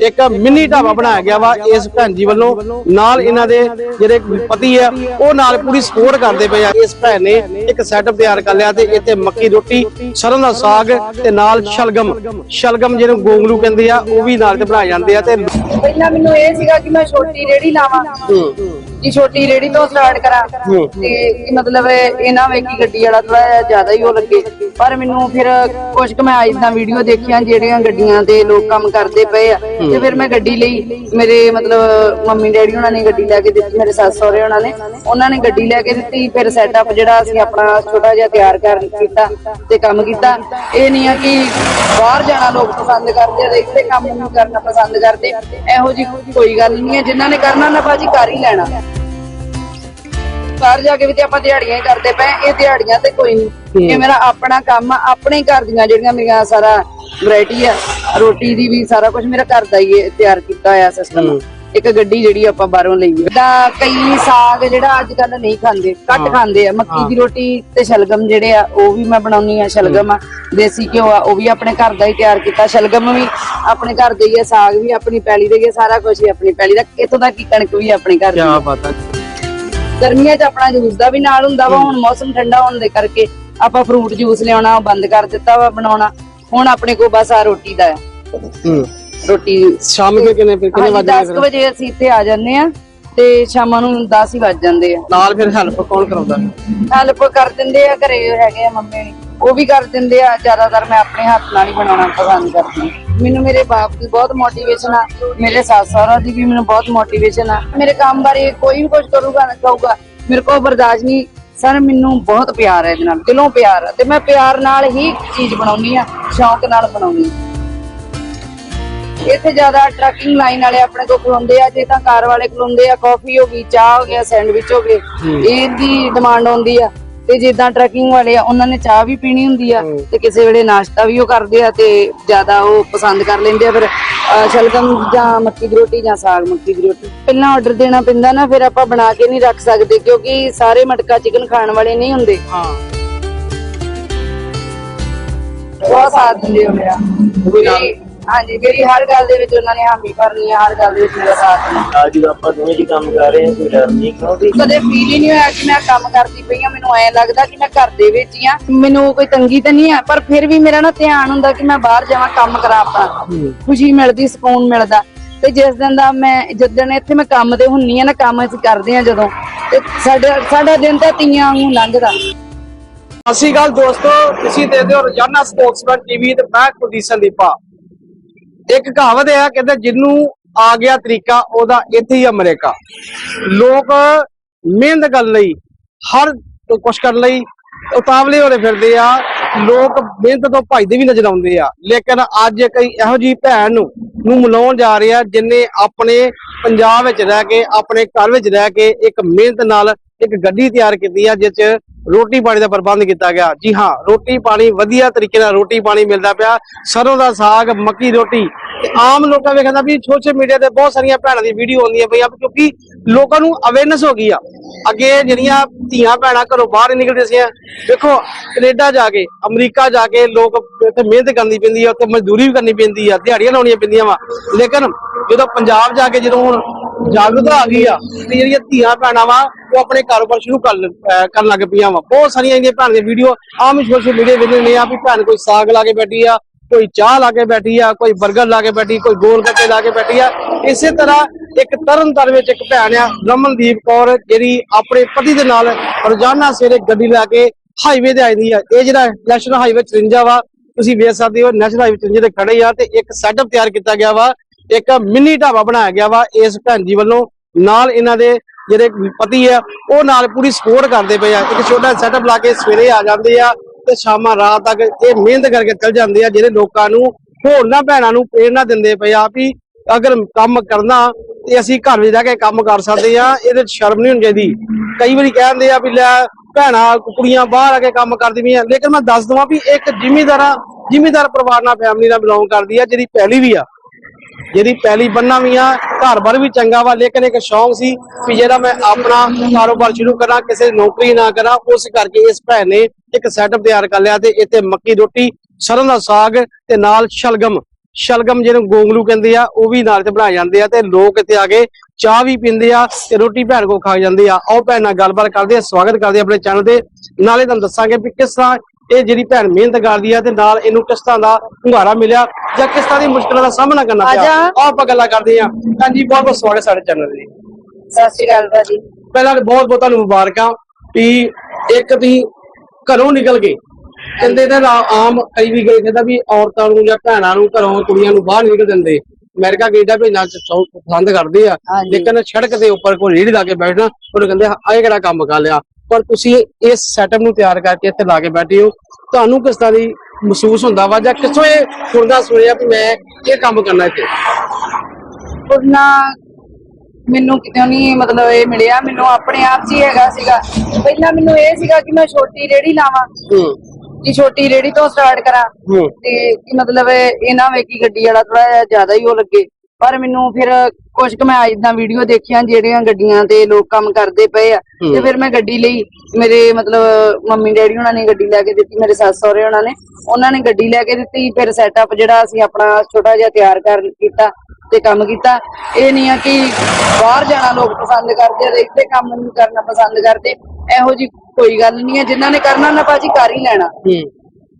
ਇੱਕ ਮਿੰਨੀ ਢਾਬਾ ਬਣਾਇਆ ਗਿਆ ਵਾ ਇਸ ਭੈਣ ਜੀ ਵੱਲੋਂ। ਨਾਲ ਇਹਨਾਂ ਦੇ ਜਿਹੜੇ ਪਤੀ ਆ ਉਹ ਨਾਲ ਪੂਰੀ ਸਪੋਰਟ ਕਰਦੇ ਪਏ ਆ। ਇਸ ਭੈਣ ਨੇ ਇੱਕ ਸੈਟਅਪ ਤਿਆਰ ਕਰ ਲਿਆ ਤੇ ਇੱਥੇ ਮੱਕੀ ਰੋਟੀ ਸਰੋਂ ਦਾ ਸਾਗ ਤੇ ਨਾਲ ਸ਼ਲਗਮ। ਸ਼ਲਗਮ ਜਿਹਨੂੰ ਗੋਂਗਲੂ ਕਹਿੰਦੇ ਆ ਉਹ ਵੀ ਨਾਲ ਤੇ ਬਣਾਏ ਜਾਂਦੇ ਆ ਤੇ ਪਹਿਲਾਂ ਮੈਨੂੰ ਇਹ ਸੀਗਾ ਕਿ ਮੈਂ ਛੋਟੀ ਰੇੜੀ ਲਾਵਾਂ। ਕਿ ਛੋਟੀ ਰੇੜੀ ਤੋਂ ਸਟਾਰਟ ਕਰਾਂ। ਤੇ ਕਿ ਮਤਲਬ ਇਹ ਨਾ ਵੇ ਕਿ ਗੱਡੀ ਵਾਲਾ ਥੋੜਾ ਜ਼ਿਆਦਾ ਹੀ ਉਹ ਲੱਗੇ। ਪਰ ਮੈਨੂੰ ਫਿਰ ਕੁਝ ਕੁ ਮੈਂ ਇਦਾਂ ਵੀਡੀਓ ਦੇਖੀਆਂ ਜਿਹੜੀਆਂ ਗੱਡੀਆਂ ਤੇ ਲੋਕ ਕੰਮ ਕਰਦੇ ਪਏ ਆ। ਤੇ ਫਿਰ ਮੈਂ ਗੱਡੀ ਲਈ। ਮੇਰੇ ਮਤਲਬ ਮੰਮੀ ਡੈਡੀ ਉਹਨਾਂ ਨੇ ਗੱਡੀ ਲੈ ਕੇ ਦਿੱਤੀ ਮੇਰੇ ਸੱਸ ਸਹੁਰੇ ਉਹਨਾਂ ਨੇ। ਉਹਨਾਂ ਨੇ ਗੱਡੀ ਲੈ ਕੇ ਦਿੱਤੀ ਫਿਰ ਸੈਟਅਪ ਜਿਹੜਾ ਅਸੀਂ ਆਪਣਾ ਛੋਟਾ ਜਿਹਾ ਤਿਆਰ ਕਰ ਕੀਤਾ ਤੇ ਕੰਮ ਕੀਤਾ। ਇਹ ਨਹੀਂ ਆ ਕਿ ਬਾਹਰ ਜਾਣਾ ਲੋਕ ਪਸੰਦ ਕਰਦੇ ਆ ਤੇ ਇੱਥੇ ਕੰਮ ਨੂੰ ਕਰਨਾ ਪਸੰਦ ਕਰਦੇ। ਇਹੋ ਜੀ ਕੋਈ ਗੱਲ ਨਹੀਂ ਹੈ। ਜਿਨ੍ਹਾਂ ਨੇ ਕਰਨਾ ਨਾ ਬਾਜੀ ਕਰ ਹੀ ਲੈਣਾ। ਬਾਹਰ ਜਾ ਕੇ ਵੀ ਤੇ ਆਪਾਂ ਦਿਹਾੜੀਆਂ ਹੀ ਕਰਦੇ ਪਏ ਇਹ ਦਿਹਾੜੀਆਂ ਤੇ ਕੋਈ ਨਹੀਂ। ਇਹ ਮੇਰਾ ਆਪਣਾ ਕੰਮ ਆ ਆਪਣੇ ਹੀ ਘਰ ਦੀਆਂ ਜਿਹੜੀਆਂ ਮੇਰੀਆਂ ਸਾਰਾ ਵੈਰਾਈਟੀ ਆ ਰੋਟੀ ਦੀ ਵੀ ਸਾਰਾ ਕੁਝ ਮੇਰਾ ਘਰ ਦਾ ਹੀ ਇਹ ਤਿਆਰ ਕੀਤਾ ਹੋਇਆ ਸਿਸਟਮ ਇੱਕ ਗੱਡੀ ਜਿਹੜੀ ਆਪਾਂ ਬਾਹਰੋਂ ਲਈ ਹੈ ਦਾ ਕਈ ਸਾਗ ਜਿਹੜਾ ਅੱਜ ਕੱਲ ਨਹੀਂ ਖਾਂਦੇ ਘੱਟ ਖਾਂਦੇ ਆ। ਮੱਕੀ ਦੀ ਰੋਟੀ ਤੇ ਸ਼ਲਗਮ ਜਿਹੜੇ ਆ ਉਹ ਵੀ ਮੈਂ ਬਣਾਉਣੀ ਆ ਸ਼ਲਗਮ ਆ। ਦੇਸੀ ਘਿਓ ਆ ਉਹ ਵੀ ਆਪਣੇ ਘਰ ਦਾ ਹੀ ਤਿਆਰ ਕੀਤਾ। ਸ਼ਲਗਮ ਵੀ ਆਪਣੇ ਘਰ ਦੇ ਹੀ ਆ ਸਾਗ ਵੀ ਆਪਣੀ ਪੈਲੀ ਦੇ ਹੀ ਆ ਸਾਰਾ ਕੁਝ ਹੀ ਆਪਣੀ ਪੈਲੀ ਦਾ। ਇੱਥੋਂ ਤੱਕ ਕਿ ਕਣਕ ਵੀ ਆਪਣੇ ਘਰ ਦੀ ਆ। ਕੀ ਬਾਤ ਹੈ ਗਰਮੀਆਂ 'ਚ ਆਪਣਾ ਜੂਸ ਦਾ ਵੀ ਨਾਲ ਹੁੰਦਾ ਵਾ ਹੁਣ ਮੌਸਮ ਠੰਡਾ ਹੋਣ ਦੇ ਕਰਕੇ ਆਪਾਂ ਫਰੂਟ ਜੂਸ ਲਿਆਉਣਾ ਬੰਦ ਕਰ ਦਿੱਤਾ ਵਾ ਬਣਾਉਣਾ ਹੁਣ ਆਪਣੇ ਕੋਲ ਬਸ ਆ ਰੋਟੀ ਦਾ ਆ। ਰੋਟੀ ਸ਼ਾਮ ਨੂੰ ਕਿੰਨੇ ਕਿੰਨੇ ਵਜੇ 10 ਕੁ ਵਜੇ ਅਸੀਂ ਇੱਥੇ ਆ ਜਾਂਦੇ ਆ ਤੇ ਸ਼ਾਮਾਂ ਨੂੰ 10 ਹੀ ਵੱਜ ਜਾਂਦੇ ਆ। ਨਾਲ ਫਿਰ ਹੈਲਪ ਕੌਣ ਕਰਾਉਂਦਾ? ਹੈਲਪ ਕਰ ਦਿੰਦੇ ਆ ਘਰੇ ਹੈਗੇ ਆ ਮੰਮੀ ਉਹ ਵੀ ਕਰ ਦਿੰਦੇ ਆ ਜ਼ਿਆਦਾਤਰ ਮੈਂ ਆਪਣੇ ਹੱਥ ਨਾਲ ਹੀ ਬਣਾਉਣਾ ਪਸੰਦ ਕਰਦੀ ਹਾਂ। ਮੈਨੂੰ ਮੇਰੇ ਬਾਪ ਦੀ ਬਹੁਤ ਮੋਟੀਵੇਸ਼ਨ ਆ ਮੇਰੇ ਸੱਸ ਸਹੁਰਾ ਦੀ ਵੀ ਮੈਨੂੰ ਬਹੁਤ ਮੋਟੀਵੇਸ਼ਨ ਆ। ਮੇਰੇ ਕੰਮ ਬਾਰੇ ਕੋਈ ਵੀ ਕੁਝ ਕਰੂਗਾ ਨਾ ਕਹੂਗਾ ਮੇਰੇ ਕੋਲ ਬਰਦਾਸ਼ਤ ਨਹੀਂ। ਸਰ ਮੈਨੂੰ ਬਹੁਤ ਪਿਆਰ ਹੈ ਇਹਦੇ ਨਾਲ ਦਿਲੋਂ ਪਿਆਰ ਆ। ਤੇ ਮੈਂ ਪਿਆਰ ਨਾਲ ਹੀ ਚੀਜ਼ ਬਣਾਉਣੀ ਆ ਸ਼ੌਂਕ ਨਾਲ ਬਣਾਉਣੀ ਇੱਥੇ ਜ਼ਿਆਦਾ ਟਰੱਕਿੰਗ ਲਾਈਨ ਵਾਲੇ ਆਪਣੇ ਕੋਲ ਖਲੋਂਦੇ ਆ ਜੇ ਤਾਂ ਕਾਰ ਵਾਲੇ ਖਲੋਂਦੇ ਆ ਕਾਫੀ ਹੋ ਗਈ ਚਾਹ ਹੋ ਗਿਆ ਸੈਂਡਵਿਚ ਹੋ ਗਏ ਇਹਦੀ ਡਿਮਾਂਡ ਆਉਂਦੀ ਆ। ਤੇ ਜਿੱਦਾਂ ਟਰੱਕਿੰਗ ਵਾਲੇ ਆ ਉਹਨਾਂ ਨੇ ਚਾਹ ਵੀ ਪੀਣੀ ਹੁੰਦੀ ਆ ਤੇ ਕਿਸੇ ਵੇਲੇ ਨਾਸ਼ਤਾ ਵੀ ਉਹ ਕਰਦੇ ਆ ਤੇ ਜ਼ਿਆਦਾ ਉਹ ਪਸੰਦ ਕਰ ਲੈਂਦੇ ਆ। ਫਿਰ ਸ਼ਲਗਮ ਜਾਂ ਮੱਕੀ ਦੀ ਰੋਟੀ ਜਾਂ ਸਾਗ ਮੱਕੀ ਦੀ ਰੋਟੀ। ਪਹਿਲਾਂ ਆਰਡਰ ਦੇਣਾ ਪੈਂਦਾ ਨਾ ਫਿਰ ਆਪਾਂ ਬਣਾ ਕੇ ਨਹੀਂ ਰੱਖ ਸਕਦੇ ਕਿਉਂਕਿ ਸਾਰੇ ਮਟਕਾ ਚਿਕਨ ਖਾਣ ਵਾਲੇ ਨਹੀਂ ਹੁੰਦੇ। ਹਾਂ। ਬਹੁਤ ਸਾਥ ਦਿੰਦੇ ਹੋ ਮੇਰਾ। ਮੇਰੀ- ਹਾਂਜੀ ਮੇਰੀ ਹਰ ਗੱਲ ਦੇ ਵਿੱਚ ਉਹਨਾਂ ਨੇ ਹਾਮੀ ਭਰਨੀ ਆ ਹਰ ਗੱਲ ਦੇ ਵਿੱਚ ਮੇਰਾ ਸਾਥ ਦੇਣਾ। ਅੱਜ ਜਦੋਂ ਆਪਾਂ ਦੋਵੇਂ ਜੀ ਕੰਮ ਕਰ ਰਹੇ ਹਾਂ ਕੋਈ ਡਰ ਨਹੀਂ ਕਿਉਂਕਿ ਕਦੇ ਫੀਲ ਹੀ ਨਹੀਂ ਹੋਇਆ ਕਿ ਮੈਂ ਕੰਮ ਕਰਦੀ ਪਈ ਆ ਮੈਨੂੰ ਐ ਲੱਗਦਾ ਕਿ ਮੈਂ ਘਰ ਦੇ ਵਿੱਚ ਹੀ ਆ ਮੈਨੂੰ ਕੋਈ ਤੰਗੀ ਤਾਂ ਨਹੀਂ ਆ ਪਰ ਫਿਰ ਵੀ ਮੇਰਾ ਨਾ ਧਿਆਨ ਹੁੰਦਾ ਕਿ ਮੈਂ ਬਾਹਰ ਜਾਵਾਂ ਕੰਮ ਕਰਾਂ ਆਪਣਾ ਖੁਸ਼ੀ ਮਿਲਦੀ ਸਕੂਨ ਮਿਲਦਾ। ਤੇ ਜਿਸ ਦਿਨ ਦਾ ਮੈਂ ਜਿੱਦਣ ਇੱਥੇ ਮੈਂ ਕੰਮ ਤੇ ਹੁੰਨੀ ਆ ਨਾ ਕੰਮ ਅਸੀਂ ਕਰਦੇ ਆ ਜਦੋਂ। ਤੇ ਸਾਡਾ ਸਾਡਾ ਦਿਨ ਤਾਂ ਤੀਆਂ ਵਾਂਗੂ ਲੰਘਦਾ। ਅਸੀਂ ਗੱਲ ਦੋਸਤੋ ਤੁਸੀਂ ਦੇਖਦੇ ਹੋ ਰੋਜ਼ਾਨਾ ਸਪੋਕਸਮੈਨ ਟੀਵੀ ਤੇ ਮੈਂ ਕੁਲਦੀਪ ਸੰਦੀਪਾ। ਇੱਕ ਕਹਾਵਤ ਹੈ ਕਹਿੰਦੇ ਜਿੰਨੂੰ ਆ ਗਿਆ ਤਰੀਕਾ, ਉਹਦਾ ਇੱਥੇ ਹੀ ਅਮਰੀਕਾ ਲੋਕ ਮਿਹਨਤ ਕਰਨ ਲਈ, ਹਰ ਕੁਛ ਕਰਨ ਲਈ ਉਤਾਵਲੇ ਹੋਰੇ ਫਿਰਦੇ ਆ। ਲੋਕ ਮਿਹਨਤ ਤੋਂ ਭੱਜਦੇ ਵੀ ਨਜ਼ਰ ਆਉਂਦੇ ਆ। ਲੇਕਿਨ ਅੱਜ ਕਈ ਇਹੋ ਜੀ ਭੈਣ ਨੂੰ ਨੂੰ ਮਿਲਾਉਣ ਜਾ ਰਹੇ ਆ, ਜਿਨੇ ਆਪਣੇ ਪੰਜਾਬ ਵਿੱਚ ਰਹਿ ਕੇ, ਆਪਣੇ ਘਰ ਵਿੱਚ ਰਹਿ ਕੇ ਇੱਕ ਮਿਹਨਤ ਨਾਲ ਇੱਕ ਗੱਡੀ ਤਿਆਰ ਕੀਤੀ ਆ, ਜਿਸ 'ਚ ਰੋਟੀ ਪਾਣੀ ਦਾ ਪ੍ਰਬੰਧ ਕੀਤਾ ਗਿਆ। ਜੀ ਹਾਂ, ਰੋਟੀ ਪਾਣੀ ਵਧੀਆ ਤਰੀਕੇ ਨਾਲ ਰੋਟੀ ਪਾਣੀ ਮਿਲਦਾ ਪਿਆ। ਸਰੋਂ ਦਾ ਸਾਗ, ਮੱਕੀ ਰੋਟੀ। ਤੇ ਆਮ ਲੋਕਾਂ ਵੇਖਦਾ ਵੀ ਸੋਸ਼ਲ ਮੀਡੀਆ ਤੇ ਬਹੁਤ ਸਾਰੀਆਂ ਭੈਣਾਂ ਦੀ ਵੀਡੀਓ ਆਉਂਦੀਆਂ ਪਈਆਂ, ਕਿਉਂਕਿ ਲੋਕਾਂ ਨੂੰ ਅਵੇਅਰਨੈਸ ਹੋ ਗਈ ਆ। ਅੱਗੇ ਜਿਹੜੀਆਂ ਧੀਆਂ ਭੈਣਾਂ ਘਰੋਂ ਬਾਹਰ ਨਿਕਲਦੀਆਂ ਸੀ ਦੇਖੋ, ਕੈਨੇਡਾ ਜਾ ਕੇ, ਅਮਰੀਕਾ ਜਾ ਕੇ ਲੋਕ ਉੱਥੇ ਮਿਹਨਤ ਕਰਨੀ ਪੈਂਦੀ ਆ, ਉੱਥੇ ਮਜ਼ਦੂਰੀ ਵੀ ਕਰਨੀ ਪੈਂਦੀ ਆ, ਦਿਹਾੜੀਆਂ ਲਾਉਣੀਆਂ ਪੈਂਦੀਆਂ ਵਾ। ਲੇਕਿਨ ਜਦੋਂ ਪੰਜਾਬ ਜਾ ਕੇ ਜਦੋਂ ਹੁਣ ਜਾਗਰੂਕਤਾ ਆ ਗਈ ਆ ਤੇ ਜਿਹੜੀਆਂ ਧੀਆਂ ਭੈਣਾਂ ਵਾ, ਉਹ ਆਪਣੇ ਕਾਰੋਬਾਰ ਸ਼ੁਰੂ ਕਰ ਕਰਨ ਲੱਗ ਪਈਆਂ ਵਾ। ਬਹੁਤ ਸਾਰੀਆਂ ਇਹਦੀਆਂ ਭੈਣਾਂ ਦੀਆਂ ਵੀਡੀਓ ਆਮ ਸੋਸ਼ਲ ਮੀਡੀਆ ਵੇਖਦੇ ਨੇ ਆ ਵੀ ਭੈਣ ਕੋਈ ਸਾਗ ਲਾ ਕੇ ਬੈਠੀ ਆ, ਕੋਈ ਚਾਹ ਲਾ ਕੇ ਬੈਠੀ ਆ, ਕੋਈ 버ਗਰ ਲਾ ਕੇ ਬੈਠੀ, ਕੋਈ ਗੋਲ ਗੱਪੇ ਲਾ ਕੇ ਬੈਠੀ ਆ। ਇਸੇ ਤਰ੍ਹਾਂ ਇੱਕ ਤਰਨ ਤਰਨਤਾਰਨ ਵਿੱਚ ਇੱਕ ਭੈਣ ਆ, ਰਮਨਦੀਪ ਕੌਰ, ਜਿਹੜੀ ਆਪਣੇ ਪਤੀ ਦੇ ਨਾਲ ਰੋਜ਼ਾਨਾ ਸਵੇਰੇ ਗੱਡੀ ਲਾ ਕੇ ਹਾਈਵੇ ਤੇ ਆਉਂਦੀ ਆ। ਇਹ ਜਿਹੜਾ ਨੈਸ਼ਨਲ ਹਾਈਵੇ 53 ਵਾ, ਤੁਸੀਂ ਵੇਖ ਸਕਦੇ ਹੋ ਨੈਸ਼ਨਲ ਹਾਈਵੇ 53 ਤੇ ਖੜੇ ਆ ਤੇ ਇੱਕ ਸੈਟਅਪ ਤਿਆਰ ਕੀਤਾ ਗਿਆ ਵਾ ਇੱਕ ਮਿੰਨੀ ਢਾਬਾ ਬਣਾਇਆ ਗਿਆ ਵਾ ਇਸ ਭੈਣ ਜੀ ਵੱਲੋਂ। ਨਾਲ ਇਹਨਾਂ ਦੇ ਜਿਹੜੇ ਪਤੀ ਆ, ਉਹ ਨਾਲ ਪੂਰੀ ਸਪੋਰਟ ਕਰਦੇ ਪਏ ਆ। ਇੱਕ ਛੋਟਾ ਸੈਟਅਪ ਲਾ ਕੇ ਸਵੇਰੇ ਆ ਜਾਂਦੇ ਆ ਤੇ ਸ਼ਾਮਾਂ ਰਾਤ ਤੱਕ ਇਹ ਮਿਹਨਤ ਕਰਕੇ ਚੱਲ ਜਾਂਦੇ ਆ, ਜਿਹੜੇ ਲੋਕਾਂ ਨੂੰ ਹੋਰਨਾਂ ਭੈਣਾਂ ਨੂੰ ਪ੍ਰੇਰਣਾ ਦਿੰਦੇ ਪਏ ਆ ਵੀ ਅਗਰ ਕੰਮ ਕਰਨਾ ਤੇ ਅਸੀਂ ਘਰ ਵਿੱਚ ਰਹਿ ਕੇ ਕੰਮ ਕਰ ਸਕਦੇ ਆ, ਇਹਦੇ 'ਚ ਸ਼ਰਮ ਨਹੀਂ ਹੋਣੀ ਚਾਹੀਦੀ। ਕਈ ਵਾਰੀ ਕਹਿੰਦੇ ਆ ਵੀ ਲੈ ਭੈਣਾਂ, ਕੁੜੀਆਂ ਬਾਹਰ ਆ ਕੇ ਕੰਮ ਕਰਦੀ ਪਈਆਂ ਲੇਕਿਨ ਮੈਂ ਦੱਸ ਦਵਾਂ ਵੀ ਇੱਕ ਜ਼ਿਮੀਂਦਾਰਾਂ, ਜਿਮੀਦਾਰ ਪਰਿਵਾਰ ਨਾਲ ਫੈਮਿਲੀ ਨਾਲ ਬਿਲੋਂਗ ਕਰਦੀ ਆ, ਜਿਹੜੀ ਪਹਿਲੀ ਵੀ ਆ। ਜਿਹਦੀ ਪਹਿਲੀ ਬੰਨਾ ਵੀ ਆ ਘਰ-ਬਾਰ ਵੀ ਚੰਗਾ ਵਾ, ਲੇਕਿਨ ਇੱਕ ਸ਼ੌਂਕ ਸੀ ਵੀ ਜਿਹੜਾ ਮੈਂ ਆਪਣਾ ਕਾਰੋਬਾਰ ਸ਼ੁਰੂ ਕਰਾਂ, ਕਿਸੇ ਨੌਕਰੀ ਨਾ ਕਰਾਂ, ਉਸ ਕਰਕੇ ਇਸ ਭੈਣ ਨੇ ਇੱਕ ਸੈਟਅਪ ਤਿਆਰ ਕਰ ਲਿਆ ਤੇ ਇੱਥੇ ਮੱਕੀ ਰੋਟੀ ਸਰੋਂ ਦਾ ਸਾਗ ਤੇ ਨਾਲ ਸ਼ਲਗਮ। ਸ਼ਲਗਮ ਜਿਹਨੂੰ ਗੋਂਗਲੂ ਕਹਿੰਦੇ ਆ, ਉਹ ਵੀ ਨਾਲ ਤੇ ਬਣਾਏ ਜਾਂਦੇ ਆ ਤੇ ਲੋਕ ਇੱਥੇ ਆ ਕੇ ਚਾਹ ਵੀ ਪੀਂਦੇ ਆ ਤੇ ਰੋਟੀ ਭੈਣ ਕੋ ਖਾ ਜਾਂਦੇ ਆ। ਆਓ ਭੈਣ ਨਾਲ ਗੱਲਬਾਤ ਕਰਦੇ ਆ, ਸਵਾਗਤ ਕਰਦੇ ਆ ਆਪਣੇ ਚੈਨਲ ਤੇ। ਨਾਲੇ ਤੁਹਾਨੂੰ ਦੱਸਾਂਗੇ ਵੀ ਕਿਸ ਤਰ੍ਹਾਂ ਇਹ ਜਿਹੜੀ ਭੈਣ ਮਿਹਨਤ ਕਰਦੀ ਆ ਤੇ ਨਾਲ ਇਹਨੂੰ ਕਿਸ ਤਰ੍ਹਾਂ ਦਾ ਹੁੰਗਾਰਾ ਮਿਲਿਆ ਜਾਂ ਕਿਸ ਤਰ੍ਹਾਂ ਦੀ ਮੁਸ਼ਕਲਾਂ ਦਾ ਸਾਹਮਣਾ ਕਰਨਾ ਪਿਆ। ਆਓ ਆਪਾਂ ਗੱਲਾਂ ਕਰਦੇ ਆ ਹਾਂਜੀ ਬਹੁਤ ਬਹੁਤ ਸਵਾਗਤ ਸਾਡੇ ਚੈਨਲ ਤੇ। ਸਤਿ ਸ਼੍ਰੀ ਅਕਾਲ ਭਾਜੀ। ਪਹਿਲਾਂ ਬਹੁਤ ਬਹੁਤ ਤੁਹਾਨੂੰ ਮੁਬਾਰਕਾਂ ਵੀ ਇੱਕ ਤੁਸੀਂ ਘਰੋਂ ਨਿਕਲ ਗਏ। ਕਹਿੰਦੇ ਤਾਂ ਆਮ ਕਈ ਵੀ ਗਏ ਕਹਿੰਦਾ ਵੀ ਔਰਤਾਂ ਨੂੰ ਜਾਂ ਭੈਣਾਂ ਨੂੰ ਘਰੋਂ ਕੁੜੀਆਂ ਨੂੰ ਬਾਹਰ ਨਿਕਲ ਦਿੰਦੇ। ਅਮਰੀਕਾ ਕੈਨੇਡਾ ਭੇਜਣਾ ਪਸੰਦ ਕਰਦੇ ਆ। ਲੇਕਿਨ ਸੜਕ ਦੇ ਉੱਪਰ ਕੋਈ ਰੇੜੀ ਲਾ ਕੇ ਬੈਠਣਾ ਉਹਨੂੰ ਕਹਿੰਦੇ ਆਹ ਇਹ ਕਿਹੜਾ ਕੰਮ ਕਰ ਲਿਆ? ਪਰ ਤੁਸੀਂ ਇਸ ਸੈਟਅਪ ਨੂੰ ਤਿਆਰ ਕਰਕੇ ਇੱਥੇ ਲਾ ਕੇ ਬੈਠੇ ਹੋ। ਤੁਹਾਨੂੰ ਕਿਸ ਤਰ੍ਹਾਂ ਦੀ ਮਹਿਸੂਸ ਹੁੰਦਾ ਵਾ ਜਾਂ ਕਿੱਥੋਂ ਇਹ ਫੁਰਦਾ ਸੁਣਿਆ ਵੀ ਮੈਂ ਇਹ ਕੰਮ ਕਰਨਾ ਇੱਥੇ? ਪੁਰਨਾ ਮੈਨੂੰ ਕਿਤੇ ਨਹੀਂ ਮਤਲਬ ਇਹ ਮਿਲਿਆ। ਮੈਨੂੰ ਆਪਣੇ ਆਪ 'ਚ ਹੀ ਹੈਗਾ ਸੀਗਾ। ਪਹਿਲਾਂ ਮੈਨੂੰ ਇਹ ਸੀਗਾ ਕਿ ਮੈਂ ਛੋਟੀ ਰੇੜੀ ਲਾਵਾਂ। ਹੂੰ। ਕਿ ਛੋਟੀ ਰੇੜੀ ਤੋਂ ਸਟਾਰਟ ਕਰਾਂ। ਤੇ ਕੀ ਮਤਲਬ ਇਹ ਨਾ ਵੇ ਕਿ ਗੱਡੀ ਵਾਲਾ ਥੋੜਾ ਜ਼ਿਆਦਾ ਹੀ ਉਹ ਲੱਗੇ। ਪਰ ਮੈਨੂੰ ਫਿਰ ਕੁਝ ਕੁ ਮੈਂ ਇਦਾਂ ਵੀਡੀਓ ਦੇਖੀਆਂ ਜਿਹੜੀਆਂ ਗੱਡੀਆਂ ਤੇ ਲੋਕ ਕੰਮ ਕਰਦੇ ਪਏ ਆ। ਤੇ ਫਿਰ ਮੈਂ ਗੱਡੀ ਲਈ ਮੇਰੇ ਮਤਲਬ ਮੰਮੀ ਡੈਡੀ ਉਹਨਾਂ ਨੇ ਗੱਡੀ ਲੈ ਕੇ ਦਿੱਤੀ ਮੇਰੇ ਸੱਸ ਸਹੁਰੇ ਉਹਨਾਂ ਨੇ ਉਹਨਾਂ ਨੇ ਗੱਡੀ ਲੈ ਕੇ ਦਿੱਤੀ ਫਿਰ ਸੈਟਅਪ ਜਿਹੜਾ ਅਸੀਂ ਆਪਣਾ ਛੋਟਾ ਜਿਹਾ ਤਿਆਰ ਕਰ ਕੀਤਾ ਤੇ ਕੰਮ ਕੀਤਾ। ਇਹ ਨਹੀਂ ਆ ਕਿ ਬਾਹਰ ਜਾਣਾ ਲੋਕ ਪਸੰਦ ਕਰਦੇ ਆ ਇੱਥੇ ਕੰਮ ਨਹੀਂ ਕਰਨਾ ਪਸੰਦ ਕਰਦੇ ਇਹੋ ਜੀ ਕੋਈ ਗੱਲ ਨਹੀਂ ਹੈ ਜਿਨ੍ਹਾਂ ਨੇ ਕਰਨਾ ਨਾ ਭਾਜੀ ਕਰ ਹੀ ਲੈਣਾ। ਹੂੰ।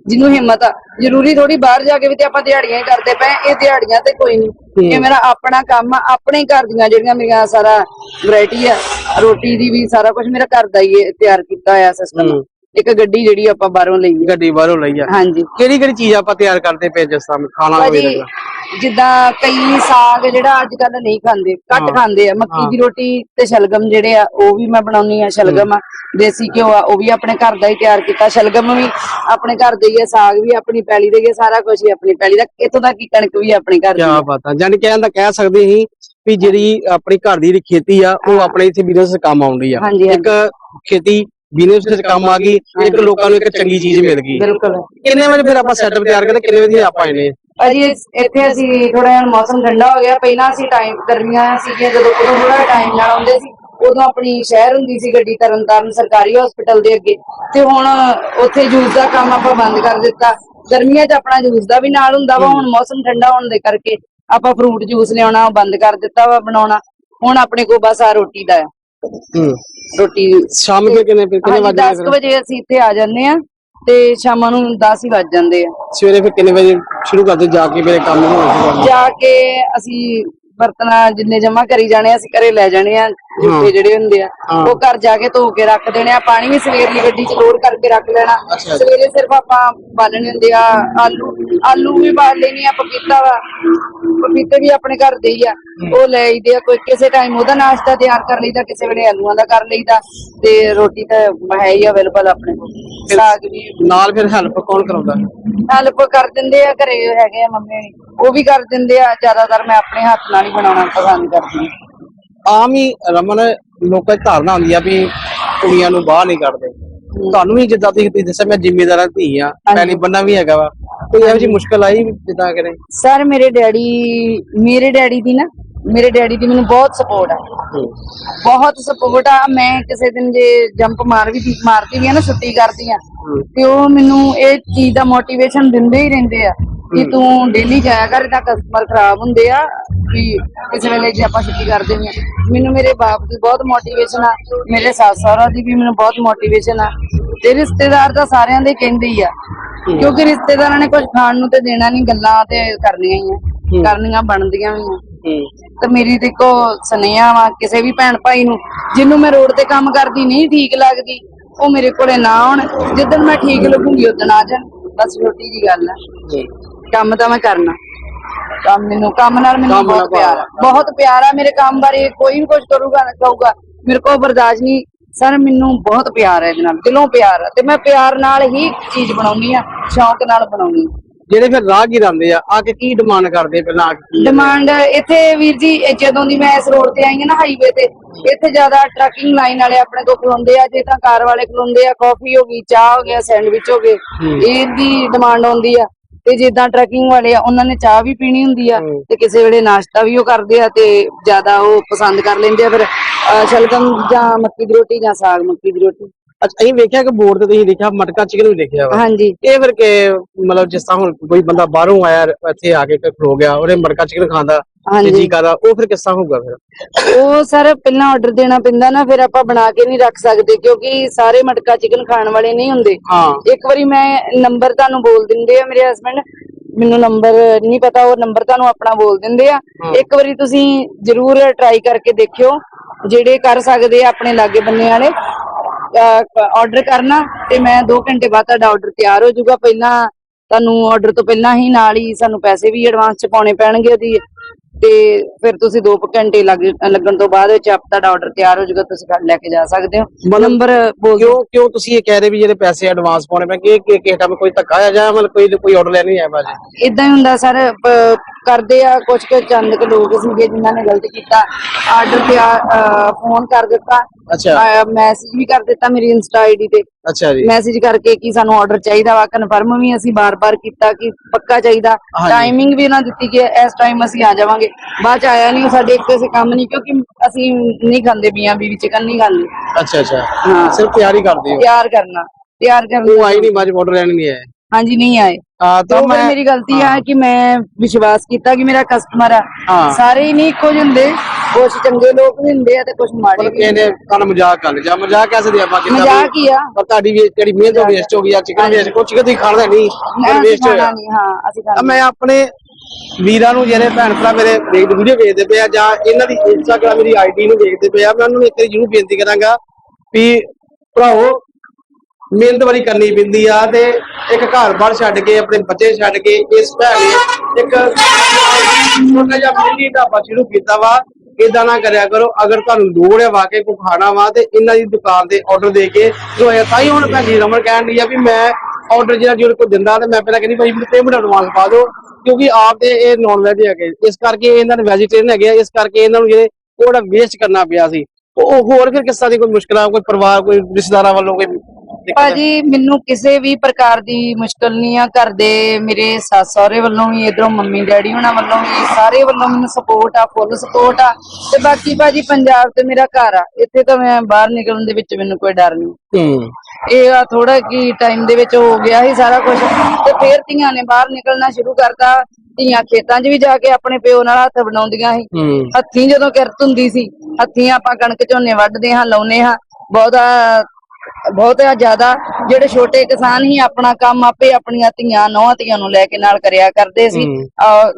ਜਿਹਨੂੰ ਹਿੰਮਤ ਆ। ਜ਼ਰੂਰੀ ਥੋੜੀ ਬਾਹਰ ਜਾ ਕੇ ਵੀ ਤੇ ਆਪਾਂ ਦਿਹਾੜੀਆਂ ਹੀ ਕਰਦੇ ਪਏ ਇਹ ਦਿਹਾੜੀਆਂ ਤੇ ਕੋਈ ਨਹੀਂ। ਇਹ ਮੇਰਾ ਆਪਣਾ ਕੰਮ ਆ ਆਪਣੇ ਘਰ ਦੀਆਂ ਜਿਹੜੀਆਂ ਮੇਰੀਆਂ ਸਾਰਾ ਵੈਰਾਈਟੀ ਆ ਰੋਟੀ ਦੀ ਵੀ ਸਾਰਾ ਕੁਝ ਮੇਰਾ ਘਰ ਦਾ ਹੀ ਤਿਆਰ ਕੀਤਾ ਹੋਇਆ ਸਿਸਟਮ। ਇੱਕ ਗੱਡੀ ਜਿਹੜੀ ਆਪਾਂ ਬਾਹਰੋਂ ਲਈ ਹੈ। ਗੱਡੀ ਬਾਹਰੋਂ ਲਈ ਆ। ਹਾਂਜੀ। ਕਿਹੜੀ ਕਿਹੜੀ ਚੀਜ਼ ਆਪਾਂ ਤਿਆਰ ਕਰਦੇ ਪਏ ਜਿਸ ਤਰ੍ਹਾਂ ਖਾਣਾ ਭਾਜੀ ਲੱਗਦਾ ਜਿੱਦਾਂ ਕਈ ਸਾਗ ਜਿਹੜਾ ਅੱਜ ਕੱਲ ਨਹੀਂ ਖਾਂਦੇ ਘੱਟ ਖਾਂਦੇ ਆ। ਮੱਕੀ ਦੀ ਰੋਟੀ ਤੇ ਸ਼ਲਗਮ ਜਿਹੜੇ ਆ ਉਹ ਵੀ ਮੈਂ ਬਣਾਉਣੀ ਆ ਸ਼ਲਗਮ ਆ। ਦੇਸੀ ਘਿਓ ਆ ਉਹ ਵੀ ਆਪਣੇ ਘਰ ਦਾ ਹੀ ਤਿਆਰ ਕੀਤਾ। ਸ਼ਲਗਮ ਵੀ ਆਪਣੇ ਘਰ ਦੇ ਹੀ ਆ ਸਾਗ ਵੀ ਆਪਣੀ ਪੈਲੀ ਦੇ ਹੀ ਆ ਸਾਰਾ ਕੁਝ ਹੀ ਆਪਣੀ ਪੈਲੀ ਦਾ। ਇੱਥੋਂ ਤੱਕ ਕਿ ਕਣਕ ਵੀ ਆਪਣੇ ਘਰ ਦੀ ਕਿਆ ਆ। ਬਾਤ ਆ। ਜਾਨੀ ਕਹਿਣ ਦਾ ਕਹਿ ਸਕਦੇ ਸੀ ਵੀ ਜਿਹੜੀ ਆਪਣੀ ਘਰ ਦੀ ਜਿਹੜੀ ਖੇਤੀ ਆ ਉਹ ਆਪਣੇ ਇੱਥੇ ਬਿਜ਼ਨਸ ਕੰਮ ਆਉਂਦੀ ਆ। ਹਾਂਜੀ, ਹਾਂਜੀ। ਇੱਕ ਖੇਤੀ ਬਿਜ਼ਨਸ ਵਿੱਚ ਕੰਮ ਆ ਗਈ ਇੱਕ ਲੋਕਾਂ ਨੂੰ ਇੱਕ ਚੰਗੀ ਚੀਜ਼ ਮਿਲ ਗਈ। ਬਿਲਕੁਲ। ਕਿੰਨੇ ਵਜੇ ਫਿਰ ਆਪਾਂ ਸੈਟਅਪ ਤਿਆਰ ਕਰਦੇ ਕਿੰਨੇ ਵਜੇ ਆਪਾਂ ਆਏ ਨੇ? ਅਜੀ ਇੱਥੇ ਅਸੀਂ ਥੋੜਾ ਜਿਹਾ ਮੌਸਮ ਠੰਡਾ ਹੋ ਗਿਆ। ਪਹਿਲਾਂ ਅਸੀਂ ਟਾਈਮ ਗਰਮੀਆਂ ਸੀਗੀਆਂ ਜਦੋਂ ਉਦੋਂ ਥੋੜਾ ਟਾਈਮ ਨਾਲ ਆਉਂਦੇ ਸੀ ਉਦੋਂ ਆਪਣੀ ਸ਼ਹਿਰ ਹੁੰਦੀ ਸੀ ਗੱਡੀ ਤਰਨਤਾਰਨ ਸਰਕਾਰੀ ਹਸਪੀਟਲ ਦੇ ਅੱਗੇ। ਤੇ ਹੁਣ ਉੱਥੇ ਜੂਸ ਦਾ ਕੰਮ ਆਪਾਂ ਬੰਦ ਕਰ ਦਿੱਤਾ। ਗਰਮੀਆਂ 'ਚ ਆਪਣਾ ਜੂਸ ਦਾ ਵੀ ਨਾਲ ਹੁੰਦਾ ਵਾ ਹੁਣ ਮੌਸਮ ਠੰਡਾ ਹੋਣ ਦੇ ਕਰਕੇ ਆਪਾਂ ਫਰੂਟ ਜੂਸ ਲਿਆਉਣਾ ਬੰਦ ਕਰ ਦਿੱਤਾ ਵਾ ਬਣਾਉਣਾ। ਹੁਣ ਆਪਣੇ ਕੋਲ ਬਸ ਆ ਰੋਟੀ ਦਾ ਹੂੰ। ਰੋਟੀ ਸ਼ਾਮ ਨੂੰ ਕਿੰਨੇ ਕਿੰਨੇ ਵਜੇ 10 ਕੁ ਵਜੇ ਅਸੀਂ ਇੱਥੇ ਆ ਜਾਂਦੇ ਆ ਤੇ ਸ਼ਾਮਾਂ ਨੂੰ 10 ਹੀ ਵੱਜ ਜਾਂਦੇ ਆ। ਸਵੇਰੇ ਫਿਰ ਕਿੰਨੇ ਵਜੇ ਸ਼ੁਰੂ ਕਰਦੇ? ਜਾ ਕੇ ਮੇਰੇ ਕੰਮ ਨੂੰ ਹੋਣਾ ਜਾ ਕੇ ਅਸੀਂ ਬਰਤਨਾ ਜਿੰਨੇ ਜਮਾ ਕਰੀ ਜਾਣੇ ਆ, ਅਸੀਂ ਘਰੇ ਲੈ ਜਾਣੇ ਆ ਜੂਠੇ ਜਿਹੜੇ ਹੁੰਦੇ ਆ। ਉਹ ਘਰ ਜਾ ਕੇ ਧੋ ਕੇ ਰੱਖ ਦੇਣੇ ਆ ਪਾਣੀ ਵੀ ਸਵੇਰ ਦੀ ਗੱਡੀ 'ਚ ਲੋਡ ਕਰਕੇ ਰੱਖ ਲੈਣਾ। ਸਵੇਰੇ ਸਿਰਫ ਆਪਾਂ ਬਾਲਣੇ ਹੁੰਦੇ ਆ ਆਲੂ ਆਲੂ ਵੀ ਬਾਲ ਲੈਣੀ ਆ ਪਪੀਤਾ ਵਾ। ਪਪੀਤੇ ਵੀ ਆਪਣੇ ਘਰ ਦੇ ਹੀ ਆ। ਉਹ ਲੈ ਆਈਦੇ ਆ ਕੋਈ ਕਿਸੇ ਟਾਈਮ ਉਹਦਾ ਨਾਸ਼ਤਾ ਤਿਆਰ ਕਰ ਲਈਦਾ ਕਿਸੇ ਵੇਲੇ ਆਲੂਆਂ ਦਾ ਕਰ ਲਈਦਾ ਤੇ ਰੋਟੀ ਤਾਂ ਹੈ ਹੀ ਅਵੇਲੇਬਲ ਆਪਣੇ ਕੋਲ। ਸਾਗ ਵੀ। ਨਾਲ ਫਿਰ ਹੈਲਪ ਕੌਣ ਕਰਾਉਂਦਾ? ਹੈਲਪ ਕਰ ਦਿੰਦੇ ਆ ਘਰੇ ਹੈਗੇ ਆ ਮੰਮੀ ਹੋਣੀ। ਉਹ ਵੀ ਕਰ ਦਿੰਦੇ ਆ ਜ਼ਿਆਦਾਤਰ ਮੈਂ ਆਪਣੇ ਹੱਥ ਨਾਲ ਹੀ ਬਣਾਉਣਾ ਪਸੰਦ ਕਰਦੀ ਹਾਂ। ਆਮ ਹੀ ਰਮਨ ਲੋਕਾਂ ਦੀ ਧਾਰਨਾ ਹੁੰਦੀ ਆ ਵੀ ਕੁੜੀਆਂ ਨੂੰ ਬਾਹਰ ਨਹੀਂ ਕੱਢਦੇ। ਤੁਹਾਨੂੰ ਵੀ ਜਿੱਦਾਂ ਤੁਸੀਂ ਤੁਸੀਂ ਦੱਸਿਆ ਮੈਂ ਜ਼ਿੰਮੇਦਾਰਾਂ ਧੀ ਆ ਪਹਿਲੀ ਬੰਨਾ ਵੀ ਹੈਗਾ ਵਾ। ਕੋਈ ਇਹੋ ਜਿਹੀ ਮੁਸ਼ਕਲ ਆਈ ਜਿੱਦਾਂ ਕਰੇ? ਸਰ ਮੇਰੇ ਡੈਡੀ ਮੇਰੇ ਡੈਡੀ ਦੀ ਨਾ ਮੇਰੇ ਡੈਡੀ ਦੀ ਮੈਨੂੰ ਬਹੁਤ ਸਪੋਰਟ ਆ। ਬਹੁਤ ਸਪੋਰਟ ਆ। ਮੈਂ ਕਿਸੇ ਦਿਨ ਜੇ ਜੰਪ ਮਾਰ ਵੀ ਮਾਰਦੀ ਵੀ ਆ ਨਾ ਛੁੱਟੀ ਕਰਦੀ ਆ ਤੇ ਉਹ ਮੈਨੂੰ ਇਹ ਚੀਜ਼ ਦਾ ਮੋਟੀਵੇਸ਼ਨ ਦਿੰਦੇ ਹੀ ਰਹਿੰਦੇ ਆ। ਕਿ ਤੂੰ ਡੇਲੀ ਜਾਇਆ ਕਰ ਇਹਦਾ ਕਸਟਮਰ ਖਰਾਬ ਹੁੰਦੇ ਆ ਕਿ ਕਿਸੇ ਵੇਲੇ ਜੇ ਆਪਾਂ ਛੁੱਟੀ ਕਰਦੇ ਵੀ ਆ। ਮੈਨੂੰ ਮੇਰੇ ਬਾਪ ਦੀ ਬਹੁਤ ਮੋਟੀਵੇਸ਼ਨ ਆ ਮੇਰੇ ਸੱਸ ਸਹੁਰਾ ਦੀ ਵੀ ਮੈਨੂੰ ਬਹੁਤ ਮੋਟੀਵੇਸ਼ਨ ਆ। ਤੇ ਰਿਸ਼ਤੇਦਾਰ ਤਾਂ ਸਾਰਿਆਂ ਦੇ ਕਹਿੰਦੇ ਹੀ ਆ ਕਿਉਂਕਿ ਰਿਸ਼ਤੇਦਾਰਾਂ ਨੇ ਕੁਝ ਖਾਣ ਨੂੰ ਤੇ ਦੇਣਾ ਨਹੀਂ ਗੱਲਾਂ ਤੇ ਕਰਨੀਆਂ ਹੀ ਆ ਕਰਨੀਆਂ ਬਣਦੀਆਂ ਵੀ ਆ। ਤੇ ਮੇਰੀ ਦੇਖੋ ਸੁਨੇਹਾ ਵਾ ਕਿਸੇ ਵੀ ਭੈਣ ਭਾਈ ਨੂੰ ਜਿਹਨੂੰ ਮੈਂ ਰੋਡ ਤੇ ਕੰਮ ਕਰਦੀ ਨਹੀਂ ਠੀਕ ਲੱਗਦੀ ਉਹ ਮੇਰੇ ਕੋਲੇ ਨਾ ਆਉਣ। ਜਿੱਦਣ ਮੈਂ ਠੀਕ ਲੱਗੂਗੀ ਉਦੋਂ ਆ ਜਾਣ। ਬਸ ਛੋਟੀ ਜੀ ਗੱਲ ਆ। ਕੰਮ ਤਾਂ ਮੈਂ ਕਰਨਾ। ਕੰਮ ਮੈਨੂੰ ਕੰਮ ਨਾਲ ਮੈਨੂੰ ਕੰਮ ਨਾਲ ਬਹੁਤ ਪਿਆਰ ਆ। ਬਹੁਤ ਪਿਆਰ ਆ ਮੇਰੇ ਕੰਮ ਬਾਰੇ। ਕੋਈ ਵੀ ਕੁਝ ਕਰੂਗਾ ਨਾ ਕਹੂਗਾ। ਮੇਰੇ ਕੋਲ ਬਰਦਾਸ਼ਤ ਨਹੀਂ। ਸਰ ਮੈਨੂੰ ਬਹੁਤ ਪਿਆਰ ਹੈ ਇਹਦੇ ਨਾਲ। ਦਿਲੋਂ ਪਿਆਰ ਆ। ਤੇ ਮੈਂ ਪਿਆਰ ਨਾਲ ਹੀ ਚੀਜ਼ ਬਣਾਉਣੀ ਆ ਸ਼ੌਂਕ ਨਾਲ ਬਣਾਉਣੀ ਆ। ਜਿਹੜੇ ਫਿਰ ਰਾਹਗੀਰ ਆਉਂਦੇ ਆ? ਆ ਕੇ ਕੀ ਡਿਮਾਂਡ ਕਰਦੇ ਪਹਿਲਾਂ ਆ ਕੇ ਕੀ? ਡਿਮਾਂਡ ਇੱਥੇ ਵੀਰ ਜੀ ਇਹ ਜਦੋਂ ਦੀ ਮੈਂ ਇਸ ਰੋਡ ਤੇ ਆਈ ਹਾਂ ਨਾ ਹਾਈਵੇ ਤੇ ਇੱਥੇ ਜ਼ਿਆਦਾ ਟਰੱਕਿੰਗ ਲਾਈਨ ਵਾਲੇ ਆਪਣੇ ਕੋਲ ਖਲੋਂਦੇ ਆ। ਜੇ ਤਾਂ ਕਾਰ ਵਾਲੇ ਖਲੋਂਦੇ ਆ ਕਾਫੀ ਹੋ ਗਈ ਚਾਹ ਹੋ ਗਿਆ ਸੈਂਡਵਿਚ ਹੋ ਗਏ। ਇਹਦੀ ਡਿਮਾਂਡ ਆਉਂਦੀ ਆ। ਤੇ ਜਿੱਦਾਂ ਟਰੱਕਿੰਗ ਵਾਲੇ ਆ ਉਹਨਾਂ ਨੇ ਚਾਹ ਵੀ ਪੀਣੀ ਹੁੰਦੀ ਆ ਤੇ ਕਿਸੇ ਵੇਲੇ ਨਾਸ਼ਤਾ ਵੀ ਉਹ ਕਰਦੇ ਆ ਤੇ ਜ਼ਿਆਦਾ ਉਹ ਪਸੰਦ ਕਰ ਲੈਂਦੇ ਆ ਫਿਰ ਸ਼ਲਗਮ ਜਾਂ ਮੱਕੀ ਦੀ ਰੋਟੀ ਜਾਂ ਸਾਗ ਮੱਕੀ ਦੀ ਰੋਟੀ। ਅੱਛਾ ਅਸੀਂ ਵੇਖਿਆ ਕਿ ਬੋਰਡ ਤੇ ਤੁਸੀਂ ਲਿਖਿਆ ਮਟਕਾ ਚਿਕਨ ਵੀ ਲਿਖਿਆ ਵਾ। ਹਾਂਜੀ। ਇਹ ਫਿਰ ਕਿ ਮਤਲਬ ਜਿਸ ਤਰ੍ਹਾਂ ਹੁਣ ਕੋਈ ਬੰਦਾ ਬਾਹਰੋਂ ਆਇਆ ਇੱਥੇ ਆ ਕੇ ਖਲੋ ਗਿਆ ਉਹਨੇ ਮਟਕਾ ਚਿਕਨ ਖਾਂਦਾ ਤੇ ਹਾਂਜੀ। ਜੀ ਕਰਦਾ ਉਹ ਫਿਰ ਕਿਸ ਤਰ੍ਹਾਂ ਹੋਊਗਾ ਫਿਰ? ਉਹ ਸਰ ਪਹਿਲਾਂ ਆਰਡਰ ਦੇਣਾ ਪੈਂਦਾ ਨਾ ਫਿਰ ਆਪਾਂ ਬਣਾ ਕੇ ਨਹੀਂ ਰੱਖ ਸਕਦੇ ਕਿਉਂਕਿ ਸਾਰੇ ਮਟਕਾ ਚਿਕਨ ਖਾਣ ਵਾਲੇ ਨਹੀਂ ਹੁੰਦੇ। ਹਾਂ। ਇੱਕ ਵਾਰੀ ਮੈਂ ਨੰਬਰ ਤੁਹਾਨੂੰ ਬੋਲ ਦਿੰਦੇ ਆ ਮੇਰੇ ਹਸਬੰਡ ਮੈਨੂੰ ਨੰਬਰ ਨਹੀਂ ਪਤਾ ਉਹ ਨੰਬਰ ਤੁਹਾਨੂੰ ਆਪਣਾ ਬੋਲ ਦਿੰਦੇ ਆ। ਇੱਕ ਵਾਰੀ ਤੁਸੀਂ ਜਰੂਰ ਟਰਾਈ ਕਰਕੇ ਦੇਖਿਓ ਜਿਹੜੇ ਕਰ ਸਕਦੇ ਆ ਆਪਣੇ ਲਾਗੇ ਬੰਨੇ ਵਾਲੇ। ਆਰਡਰ ਕਰਨਾ ਤੇ ਮੈਂ 2 ਘੰਟੇ ਬਾਅਦ ਤੁਹਾਡਾ ਆਰਡਰ ਤਿਆਰ ਹੋ ਜਾਊਗਾ। ਪਹਿਲਾਂ ਤੁਹਾਨੂੰ ਆਰਡਰ ਤੋਂ ਪਹਿਲਾਂ ਹੀ ਨਾਲ ਹੀ ਸਾਨੂੰ ਪੈਸੇ ਵੀ ਐਡਵਾਂਸ ਚ ਪਾਉਣੇ ਪੈਣਗੇ। ਉਹਦੀ ਤੇ ਫਿਰ ਤੁਸੀਂ 2 ਘੰਟੇ ਲੱਗ ਲੱਗਣ ਤੋਂ ਬਾਅਦ ਵਿੱਚ ਆਪ ਤੁਹਾਡਾ ਆਰਡਰ ਤਿਆਰ ਹੋ ਜਾਊਗਾ ਤੁਸੀਂ ਘਰ ਲੈ ਕੇ ਜਾ ਸਕਦੇ ਹੋ। ਨੰਬਰ ਬੋਲ ਕਿਉਂ ਕਿਉਂ ਤੁਸੀਂ ਇਹ ਕਹਿ ਰਹੇ ਵੀ ਜਿਹੜੇ ਪੈਸੇ ਐਡਵਾਂਸ ਪਾਉਣੇ ਇਹ ਕਿ ਕਿਸੇ ਟਾਈਮ ਕੋਈ ਧੱਕਾ ਆ ਜਾਂ ਮਤਲਬ ਕੋਈ ਕੋਈ ਆਰਡਰ ਲੈਣ ਆਇਆ ਬਾਜੀ ਇਦਾਂ ਹੀ ਹੁੰਦਾ ਸਰ ਕਰਦੇ ਆ ਕੁਝ ਕੁ ਚੰਦ ਕੁ ਲੋਕ ਸੀਗੇ ਜਿਨ੍ਹਾਂ ਨੇ ਗਲਤ ਕੀਤਾ ਆਰਡਰ ਤੇ ਫੋਨ ਕਰ ਦਿੱਤਾ ਅੱਛਾ। ਮੈਸੇਜ ਵੀ ਕਰ ਦਿੱਤਾ ਮੇਰੀ ਇੰਸਟਾ ਆਈਡੀ ਤੇ। ਅੱਛਾ ਜੀ। ਮੈਸੇਜ ਕਰਕੇ ਕਿ ਸਾਨੂੰ ਆਰਡਰ ਚਾਹੀਦਾ ਵਾ ਕਨਫਰਮ ਵੀ ਅਸੀਂ ਬਾਰ-ਬਾਰ ਕੀਤਾ ਕਿ ਪੱਕਾ ਚਾਹੀਦਾ। ਟਾਈਮਿੰਗ ਵੀ ਉਹਨਾਂ ਦਿੱਤੀ ਕਿ ਇਸ ਟਾਈਮ ਅਸੀਂ ਆ ਜਾਵਾਂਗੇ। ਬਾਅਦ ਚ ਆਇਆ ਨਹੀਂ ਉਹ ਸਾਡੇ ਇੱਕ ਕਿਸੇ ਕੰਮ ਨਹੀਂ ਕਿਉਂਕਿ ਅਸੀਂ ਨਹੀਂ ਖਾਂਦੇ ਬੀਆਂ ਬੀਵੀ ਚਿਕਨ ਨਹੀਂ ਖਾਂਦੇ। ਅੱਛਾ ਅੱਛਾ। ਹਾਂ। ਸਿਰਫ ਤਿਆਰੀ ਕਰਦੇ ਹੋ? ਤਿਆਰ ਕਰਨਾ ਤਿਆਰ ਉਹ ਕਰਨਾ ਆਈ ਨਹੀਂ ਬਾਜ ਆਰਡਰ ਲੈਣ ਨਹੀਂ ਆਇਆ ਹਾਂਜੀ ਨਹੀਂ ਆਏ। ਆ ਤਾਂ ਮੈਂ ਮੇਰੀ ਗਲਤੀ ਆ ਕਿ ਮੈਂ ਵਿਸ਼ਵਾਸ ਕੀਤਾ ਕਿ ਮੇਰਾ ਕਸਟਮਰ ਆ। ਹਾਂ। ਸਾਰੇ ਹੀ ਨਹੀਂ ਇੱਕੋ ਜਿਹੇ ਹੁੰਦੇ। ਕੁਝ ਚੰਗੇ ਲੋਕ ਵੀ ਹੁੰਦੇ ਆ ਤੇ ਕੁਝ ਮਾੜੇ ਵੀ ਨੇ ਤੁਹਾਨੂੰ ਮਜ਼ਾਕ ਕਰ ਲਿਆ। ਮਜ਼ਾਕ ਕੈਸੇ ਦੇ ਆਪਾਂ ਕੀਤਾ ਮਜ਼ਾਕ ਹੀ ਆ। ਪਰ ਤੁਹਾਡੀ ਵੀ ਜਿਹੜੀ ਮਿਹਨਤ ਵੇਸਟ ਹੋ ਗਈ ਆ। ਚਿਕਨ ਵੇਸਟ ਕੁਛ ਕਿ ਤੁਸੀਂ ਖਾਣਾ ਨਹੀਂ। ਪਰ ਅਸੀਂ ਵੇਸਟ ਹੋਇਆ ਖਾਣਾ ਨਹੀਂ ਹਾਂ ਅਸੀਂ ਤਾਂ ਖਾਣਾ ਮੈਂ ਆਪਣੇ ਵੀਰਾਂ ਨੂੰ ਜਿਹੜੇ ਭੈਣ ਭਰਾ ਮੇਰੇ ਵੇਖ ਵੀਡੀਓ ਵੇਖਦੇ ਪਏ ਆ ਜਾਂ ਇਹਨਾਂ ਦੀ ਇੰਸਟਾਗ੍ਰਾਮ ਮੇਰੀ ਆਈਡੀ ਨੂੰ ਵੇਖਦੇ ਪਏ ਆ ਮੈਂ ਉਹਨਾਂ ਨੂੰ ਇੱਕ ਵਾਰੀ ਜ਼ਰੂਰ ਬੇਨਤੀ ਕਰਾਂਗਾ ਵੀ ਭਰਾਓ ਮਿਹਨਤ ਵਾਲੀ ਕਰਨੀ ਪੈਂਦੀ ਆ ਤੇ ਇੱਕ ਘਰ ਬਾਰ ਛੱਡ ਕੇ, ਆਪਣੇ ਬੱਚੇ ਛੱਡ ਕੇ, ਇਸ ਭੈਣ ਨੇ ਇੱਕ ਛੋਟਾ ਜਿਹਾ ਮਿੰਨੀ ਢਾਬਾ ਸ਼ੁਰੂ ਕੀਤਾ ਵਾ। ਇਦਾਂ ਨਾ ਕਰਿਆ ਕਰੋ, ਅਗਰ ਤੁਹਾਨੂੰ ਲੋੜ ਹੈ ਵਾਕਈ ਕੋ ਖਾਣਾ ਵਾ ਤੇ ਇਹਨਾਂ ਦੀ ਦੁਕਾਨ ਤੇ ਆਰਡਰ ਦੇ ਕੇ ਜੋ ਹੈ, ਤਾਂ ਹੀ ਹੁਣ ਭੈਣ ਜੀ ਰਮਨ ਕਹਿਣ ਦੀ ਆ ਵੀ ਮੈਂ ਆਰਡਰ ਜਿਹੜਾ ਜਿਹੜੇ ਕੋ ਦਿੰਦਾ ਤੇ ਮੈਂ ਪਹਿਲਾਂ ਕਹਿੰਦੀ ਭਾਈ ਮੈਨੂੰ ਪੇਮੈਂਟ ਐਡਵਾਂਸ ਪਾ ਦਿਓ, ਕਿਉਂਕਿ ਆਪ ਤੇ ਇਹ ਨਾਨ ਵੈਜ ਹੈਗੇ। ਇਸ ਕਰਕੇ ਇਹਨਾਂ ਦੇ ਵੈਜੀਟੇਰੀਅਨ ਹੈਗੇ ਆ, ਇਸ ਕਰਕੇ ਇਹਨਾਂ ਨੂੰ ਜਿਹੜੇ ਉਹਦਾ ਵੇਸਟ ਕਰਨਾ ਪਿਆ ਸੀ। ਉਹ ਹੋਰ ਫਿਰ ਕਿਸ ਤਰ੍ਹਾਂ ਦੀ ਕੋਈ ਮੁਸ਼ਕਲਾਂ, ਕੋਈ ਪਰਿਵਾਰ, ਕੋਈ ਰਿਸ਼ਤੇਦਾਰਾਂ ਵੱਲੋਂ ਕੋਈ ਭਾਜੀ ਮੈਨੂੰ ਕਿਸੇ ਵੀ ਪ੍ਰਕਾਰ ਦੀ ਮੁਸ਼ਕਲ ਨਹੀਂ ਆ। ਘਰ ਦੇ ਮੇਰੇ ਸੱਸ ਸਹੁਰੇ ਵੱਲੋਂ ਵੀ ਇਧਰੋਂ ਮੰਮੀ ਡੈਡੀ ਹੁਣਾਂ ਵੱਲੋਂ ਵੀ ਸਾਰੇ ਵੱਲੋਂ ਮੈਨੂੰ ਸਪੋਰਟ ਆ ਫੁੱਲ ਸਪੋਰਟ ਆ। ਤੇ ਬਾਕੀ ਭਾਜੀ ਪੰਜਾਬ ਤੇ ਮੇਰਾ ਘਰ ਆ। ਇੱਥੇ ਤਾਂ ਮੈਂ ਬਾਹਰ ਨਿਕਲਣ ਦੇ ਵਿੱਚ ਮੈਨੂੰ ਕੋਈ ਡਰ ਨਹੀਂ। ਹੂੰ। ਇਹ ਆ ਥੋੜਾ ਕੀ ਟਾਈਮ ਦੇ ਵਿੱਚ ਹੋ ਗਿਆ ਸੀ ਸਾਰਾ ਕੁਝ ਤੇ ਫੇਰ ਧੀਆਂ ਨੇ ਬਾਹਰ ਨਿਕਲਣਾ ਸ਼ੁਰੂ ਕਰਤਾ। ਧੀਆਂ ਖੇਤਾਂ 'ਚ ਵੀ ਜਾ ਕੇ ਆਪਣੇ ਪਿਓ ਨਾਲ ਹੱਥ ਬਣਾਉਂਦੀਆਂ ਸੀ। ਹੱਥੀਂ ਜਦੋਂ ਕਿਰਤ ਹੁੰਦੀ ਸੀ ਹੱਥੀਂ ਆਪਾਂ ਕਣਕ ਝੋਨੇ ਵੱਢਦੇ ਹਾਂ ਲਾਉਨੇ ਹਾਂ। ਬਹੁਤਾ ਬਹੁਤ ਜ਼ਿਆਦਾ ਜਿਹੜੇ ਛੋਟੇ ਕਿਸਾਨ ਹੀ ਆਪਣਾ ਕੰਮ ਆਪੇ ਆਪਣੀਆਂ ਧੀਆਂ ਨੌਹਾਂ ਧੀਆਂ ਨੂੰ ਲੈ ਕੇ ਨਾਲ ਕਰਿਆ ਕਰਦੇ ਸੀ।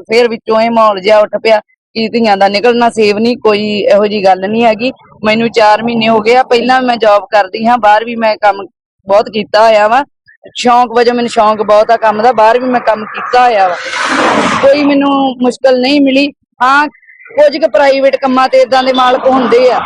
ਫਿਰ ਵਿੱਚੋਂ ਇਹ ਮਾਹੌਲ ਜਿਹਾ ਉੱਠ ਪਿਆ ਕਿ ਧੀਆਂ ਦਾ ਨਿਕਲਣਾ ਸੇਵ ਨਹੀਂ ਕੋਈ ਇਹੋ ਜੀ ਗੱਲ ਨਹੀਂ ਹੈਗੀ। ਮੈਨੂੰ 4 ਮਹੀਨੇ ਹੋ ਗਏ ਆ ਪਹਿਲਾਂ ਮੈਂ ਜੌਬ ਕਰਦੀ ਹਾਂ ਬਾਹਰ ਵੀ ਮੈਂ ਕੰਮ ਬਹੁਤ ਕੀਤਾ ਹੋਇਆ ਵਾ। ਸ਼ੌਂਕ ਵਜੋਂ ਮੈਨੂੰ ਸ਼ੌਂਕ ਬਹੁਤ ਆ ਕੰਮ ਦਾ ਬਾਹਰ ਵੀ ਮੈਂ ਕੰਮ ਕੀਤਾ ਹੋਇਆ ਵਾ। ਕੋਈ ਮੈਨੂੰ ਮੁਸ਼ਕਲ ਨਹੀਂ ਮਿਲੀ। ਹਾਂ ਕੁਝ ਕੁ ਪ੍ਰਾਈਵੇਟ ਕੰਮਾਂ ਤੇ ਇਦਾਂ ਦੇ ਮਾਲਕ ਹੁੰਦੇ ਆ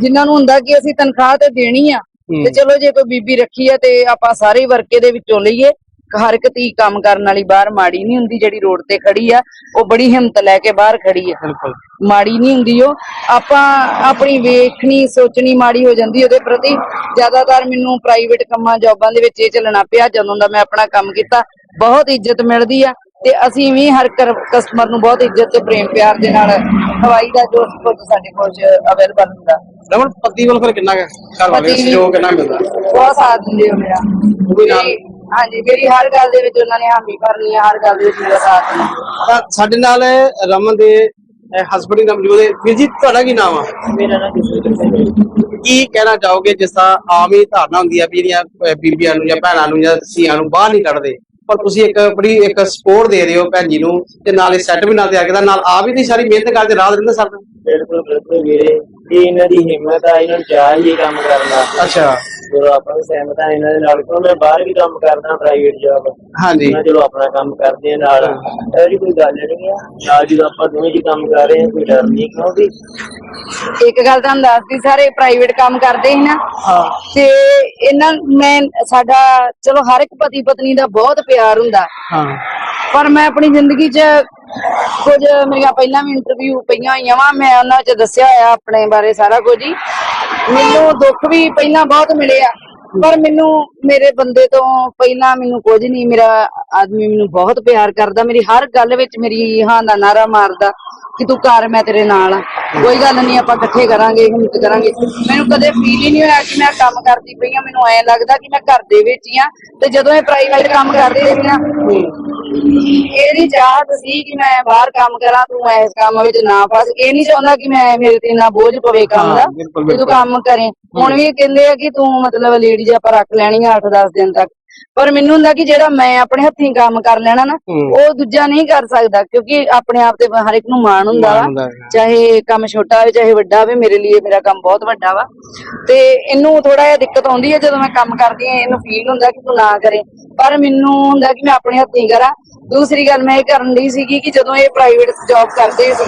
ਜਿਨ੍ਹਾਂ ਨੂੰ ਹੁੰਦਾ ਕਿ ਅਸੀਂ ਤਨਖਾਹ ਤੇ ਦੇਣੀ ਆ। ਤੇ ਚਲੋ ਜੇ ਕੋਈ ਬੀਬੀ ਰੱਖੀ ਆ ਤੇ ਆਪਾਂ ਸਾਰੇ ਵਰਕੇ ਦੇ ਵਿੱਚੋਂ ਲਈਏ। ਹਰ ਇੱਕ ਧੀ ਕੰਮ ਕਰਨ ਵਾਲੀ ਬਾਹਰ ਮਾੜੀ ਨਹੀਂ ਹੁੰਦੀ ਜਿਹੜੀ ਰੋਡ ਤੇ ਖੜੀ ਆ ਉਹ ਬੜੀ ਹਿੰਮਤ ਲੈ ਕੇ ਬਾਹਰ ਖੜੀ ਆ। ਬਿਲਕੁਲ। ਮਾੜੀ ਨਹੀਂ ਹੁੰਦੀ ਉਹ। ਆਪਾਂ ਆਪਣੀ ਵੇਖਣੀ ਸੋਚਣੀ ਮਾੜੀ ਹੋ ਜਾਂਦੀ ਉਹਦੇ ਪ੍ਰਤੀ। ਜ਼ਿਆਦਾਤਰ ਮੈਨੂੰ ਪ੍ਰਾਈਵੇਟ ਕੰਮਾਂ ਜੌਬਾਂ ਦੇ ਵਿੱਚ ਇਹ ਚੱਲਣਾ ਪਿਆ ਜਦੋਂ ਦਾ ਮੈਂ ਆਪਣਾ ਕੰਮ ਕੀਤਾ ਬਹੁਤ ਇੱਜ਼ਤ ਮਿਲਦੀ ਆ। ਤੇ ਅਸੀਂ ਵੀ ਹਰ ਕਸਟਮਰ ਨੂੰ ਬਹੁਤ ਇੱਜ਼ਤ ਤੇ ਪ੍ਰੇਮ ਪਿਆਰ ਦੇ ਨਾਲ ਹਵਾਈ ਦਾ ਜੋ ਕੁਝ ਸਾਡੇ ਕੋਲ ਅਵੇਲੇਬਲ ਹੁੰਦਾ। ਰਮਨ ਪਤੀ ਵੱਲ ਫਿਰ ਕਿੰਨਾ ਕੁ ਘਰ ਵਾਲੇ ਪਤੀ ਸਹਿਯੋਗ ਕਿੰਨਾ ਮਿਲਦਾ? ਬਹੁਤ ਸਾਥ ਦਿੰਦੇ ਹੋ ਮੇਰਾ ਵੀ ਨਾਲ- ਮੇਰੀ- ਹਾਂਜੀ ਮੇਰੀ ਹਰ ਗੱਲ ਦੇ ਵਿੱਚ ਉਹਨਾਂ ਨੇ ਹਾਮੀ ਭਰਨੀ ਹੈ ਹਰ ਗੱਲ ਦੇ ਵਿੱਚ ਮੇਰਾ ਸਾਥ ਦੇਣਾ। ਤਾਂ ਸਾਡੇ ਨਾਲ ਰਮਨ ਦੇ ਹਸਬੰਡ ਦਾ ਮੌਜੂਦ ਹੈ। ਵੀਰ ਜੀ ਤੁਹਾਡਾ ਕੀ ਨਾਮ ਆ? ਮੇਰਾ ਨਾਮ ਜਸਵਿੰਦਰ ਸਿੰਘ ਹੈ ਜੀ। ਕੀ ਕਹਿਣਾ ਚਾਹੋਗੇ ਜਿਸ ਤਰ੍ਹਾਂ ਆਮ ਹੀ ਧਾਰਨਾ ਹੁੰਦੀ ਆ ਵੀ ਜਿਹੜੀਆਂ ਅਹ, ਬੀਬੀਆਂ ਨੂੰ ਜਾਂ ਭੈਣਾਂ ਨੂੰ ਜਾਂ ਧੀਆਂ ਨੂੰ ਬਾਹਰ ਨਹੀਂ ਕੱਢਦੇ? ਪਰ ਤੁਸੀਂ ਇੱਕ ਬੜੀ ਇੱਕ ਸਪੋਰਟ ਦੇ ਰਹੇ ਹੋ ਭੈਣ ਜੀ ਨੂੰ ਤੇ ਨਾਲੇ ਸੈੱਟ ਵੀ ਨਾਲ ਤਿਆਰ ਕੀਤਾ ਨਾਲ ਆ ਵੀ ਨਹੀਂ ਸਾਰੀ ਮਿਹਨਤ ਕਰਦੇ ਰਾਤ ਰਹਿੰਦੇ ਸਰ ਬਿਲਕੁਲ ਬਿਲਕੁਲ ਵੀਰੇ। ਇਹ ਇਹਨਾਂ ਦੀ ਹਿੰਮਤ ਆ ਇਹਨਾਂ ਨੂੰ ਚਾਹ ਹੀ ਕੰਮ ਕਰਨ। ਅੱਛਾ। ਚਲੋ ਆਪਾਂ ਵੀ ਸਹਿਮਤ ਆ ਇਹਨਾਂ ਦੇ ਨਾਲ ਕਿਉਂ ਮੈਂ ਬਾਹਰ ਵੀ ਕੰਮ ਕਰਦਾ ਪ੍ਰਾਈਵੇਟ ਜੌਬ ਹਾਂਜੀ। ਮੈਂ ਚਲੋ ਆਪਣਾ ਕੰਮ ਕਰਦੇ ਆ ਨਾਲ। ਇਹ ਜੀ ਕੋਈ ਗੱਲ ਨਹੀਂ ਆ। ਨਾਲ ਜਦੋਂ ਆਪਾਂ ਦੋਵੇਂ ਜੀ ਕੰਮ ਕਰ ਰਹੇ ਆ ਕੋਈ ਡਰ ਨਹੀਂ ਕਿਉਂਕਿ ਇੱਕ ਗੱਲ ਤੁਹਾਨੂੰ ਦੱਸਦੀ ਸਾਰੇ ਪ੍ਰਾਈਵੇਟ ਕੰਮ ਕਰਦੇ ਸੀ ਨਾ। ਹਾਂ। ਤੇ ਇਹਨਾਂ ਮੈਂ ਸਾਡਾ ਚਲੋ ਹਰ ਇੱਕ ਪਤੀ ਪਤਨੀ ਦਾ ਬਹੁਤ ਪਿਆਰ ਹੁੰਦਾ। ਹਾਂ। ਪਰ ਮੈਂ ਆਪਣੀ ਜ਼ਿੰਦਗੀ 'ਚ ਕੁਝ ਮੇਰੀਆਂ ਪਹਿਲਾਂ ਵੀ ਇੰਟਰਵਿਊ ਪਈਆਂ ਹੋਈਆਂ ਵਾ ਮੈਂ ਉਹਨਾਂ 'ਚ ਦੱਸਿਆ ਹੋਇਆ ਆਪਣੇ ਬਾਰੇ ਸਾਰਾ ਕੁਝ ਹੀ। ਮੈਨੂੰ ਦੁੱਖ ਵੀ ਪਹਿਲਾਂ ਬਹੁਤ ਮਿਲਿਆ, ਪਰ ਮੈਨੂੰ ਮੇਰੇ ਬੰਦੇ ਤੋਂ ਪਹਿਲਾਂ ਮੈਨੂੰ ਕੁਝ ਨਹੀਂ, ਮੇਰਾ ਆਦਮੀ ਮੈਨੂੰ ਬਹੁਤ ਪਿਆਰ ਕਰਦਾ ਮੇਰੀ ਹਰ ਗੱਲ ਵਿੱਚ ਮੇਰੀ ਹਾਂ ਦਾ ਨਾਰਾ ਮਾਰਦਾ ਕਿ ਤੂੰ ਕਰ ਮੈਂ ਤੇਰੇ ਨਾਲ ਆ। ਕੋਈ ਗੱਲ ਨਹੀਂ ਆਪਾਂ ਇਕੱਠੇ ਕਰਾਂਗੇ ਹਿੰਮਤ ਕਰਾਂਗੇ। ਮੈਨੂੰ ਕਦੇ ਫੀਲ ਹੀ ਨਹੀਂ ਹੋਇਆ ਕਿ ਮੈਂ ਕੰਮ ਕਰਦੀ ਪਈ ਆ ਮੈਨੂੰ ਐਂ ਲੱਗਦਾ ਕਿ ਮੈਂ ਘਰ ਦੇ ਵਿੱਚ ਹੀ ਆ ਤੇ ਜਦੋਂ ਇਹ ਪ੍ਰਾਈਵੇਟ ਕੰਮ ਕਰਦੀ ਸੀ ਨਾ ਇਹਦੀ ਚਾਹਤ ਸੀ ਕਿ ਮੈਂ ਬਾਹਰ ਕੰਮ ਕਰਾਂ ਤੂੰ ਇਸ ਕੰਮ ਵਿੱਚ ਨਾ ਫਸ। ਇਹ ਨਹੀਂ ਚਾਹੁੰਦਾ ਕਿ ਮੈਂ ਮੇਰੇ ਤੇ ਨਾ ਬੋਝ ਪਵੇ ਕੰਮ ਦਾ ਕਿ ਤੂੰ ਕੰਮ ਕਰੇ। ਹੁਣ ਵੀ ਕਹਿੰਦੇ ਆ ਕਿ ਤੂੰ ਮਤਲਬ ਲੇਡੀਜ਼ ਆਪਾਂ ਰੱਖ ਲੈਣੀ ਆ 8-10 ਦਿਨ ਤੱਕ। ਪਰ ਮੈਨੂੰ ਹੁੰਦਾ ਕਿ ਜਿਹੜਾ ਮੈਂ ਆਪਣੇ ਹੱਥੀਂ ਕੰਮ ਕਰ ਲੈਣਾ ਨਾ। ਉਹ ਦੂਜਾ ਨਹੀਂ ਕਰ ਸਕਦਾ ਕਿਉਂਕਿ ਆਪਣੇ ਆਪ ਤੇ ਹਰ ਇੱਕ ਨੂੰ ਮਾਣ ਹੁੰਦਾ ਵਾ। ਚਾਹੇ ਕੰਮ ਛੋਟਾ ਹੋਵੇ ਚਾਹੇ ਵੱਡਾ ਹੋਵੇ ਮੇਰੇ ਲਈ ਮੇਰਾ ਕੰਮ ਬਹੁਤ ਵੱਡਾ ਵਾ। ਤੇ ਇਹਨੂੰ ਥੋੜਾ ਜਿਹਾ ਦਿੱਕਤ ਆਉਂਦੀ ਹੈ ਜਦੋਂ ਮੈਂ ਕੰਮ ਕਰਦੀ ਹਾਂ ਇਹਨੂੰ ਫੀਲ ਹੁੰਦਾ ਕਿ ਤੂੰ ਨਾ ਕਰੇ। ਪਰ ਮੈਨੂੰ ਹੁੰਦਾ ਕਿ ਮੈਂ ਆਪਣੇ ਹੱਥੀਂ ਕਰਾਂ। ਦੂਸਰੀ ਗੱਲ ਮੈਂ ਇਹ ਕਰਨ ਦੀ ਸੀਗੀ ਕਿ ਜਦੋਂ ਇਹ ਪ੍ਰਾਈਵੇਟ ਜੌਬ ਕਰਦੇ ਸੀ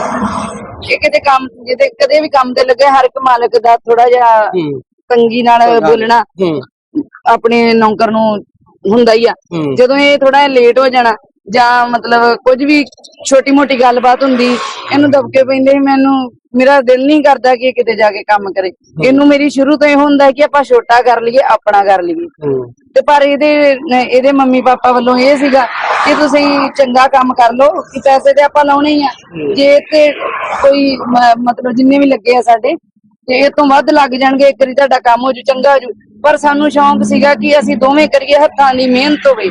ਇਹ ਕਿਤੇ ਕੰਮ ਜਿੱਤੇ ਕਦੇ ਵੀ ਕੰਮ ਤੇ ਲੱਗੇ ਹਰ ਇੱਕ ਮਾਲਕ ਦਾ ਥੋੜਾ ਜਿਹਾ ਤੰਗੀ ਨਾਲ ਬੋਲਣਾ। ਆਪਣੇ ਨੌਕਰ ਨੂੰ ਹੁੰਦਾ ਹੀ ਆ। ਜਦੋਂ ਇਹ ਥੋੜਾ ਲੇਟ ਹੋ ਜਾਣਾ ਜਾਂ ਮਤਲਬ ਕੁਝ ਵੀ ਛੋਟੀ ਮੋਟੀ ਗੱਲਬਾਤ ਹੁੰਦੀ ਇਹਨੂੰ ਦਬਕੇ ਪੈਂਦੇ ਮੈਨੂੰ ਮੇਰਾ ਦਿਲ ਨਹੀਂ ਕਰਦਾ ਕਿ ਕਿਤੇ ਜਾ ਕੇ ਕੰਮ ਕਰੇ। ਇਹਨੂੰ ਮੇਰੀ ਸ਼ੁਰੂ ਤੋਂ ਇਹ ਹੁੰਦਾ ਕਿ ਆਪਾਂ ਛੋਟਾ ਕਰ ਲਈਏ ਆਪਣਾ ਕਰ ਲਈਏ। ਤੇ ਪਰ ਇਹਦੇ ਇਹਦੇ ਮੰਮੀ ਪਾਪਾ ਵੱਲੋਂ ਇਹ ਸੀਗਾ ਕਿ ਤੁਸੀਂ ਚੰਗਾ ਕੰਮ ਕਰ ਲਓ ਕਿ ਪੈਸੇ ਤੇ ਆਪਾਂ ਲਾਉਣੇ ਹੀ ਆ। ਜੇ ਤੇ ਕੋਈ ਮਤਲਬ ਜਿੰਨੇ ਵੀ ਲੱਗੇ ਆ ਸਾਡੇ ਤੇ ਇਹ ਤੋਂ ਵੱਧ ਲੱਗ ਜਾਣਗੇ ਇੱਕ ਵਾਰੀ ਤੁਹਾਡਾ ਕੰਮ ਹੋ ਜੂ ਚੰਗਾ ਹੋ ਜੂ। ਪਰ ਸਾਨੂੰ ਸ਼ੌਂਕ ਸੀਗਾ ਕਿ ਅਸੀਂ ਦੋਵੇਂ ਕਰੀਏ ਹੱਥਾਂ ਦੀ ਮਿਹਨਤ ਹੋਵੇ।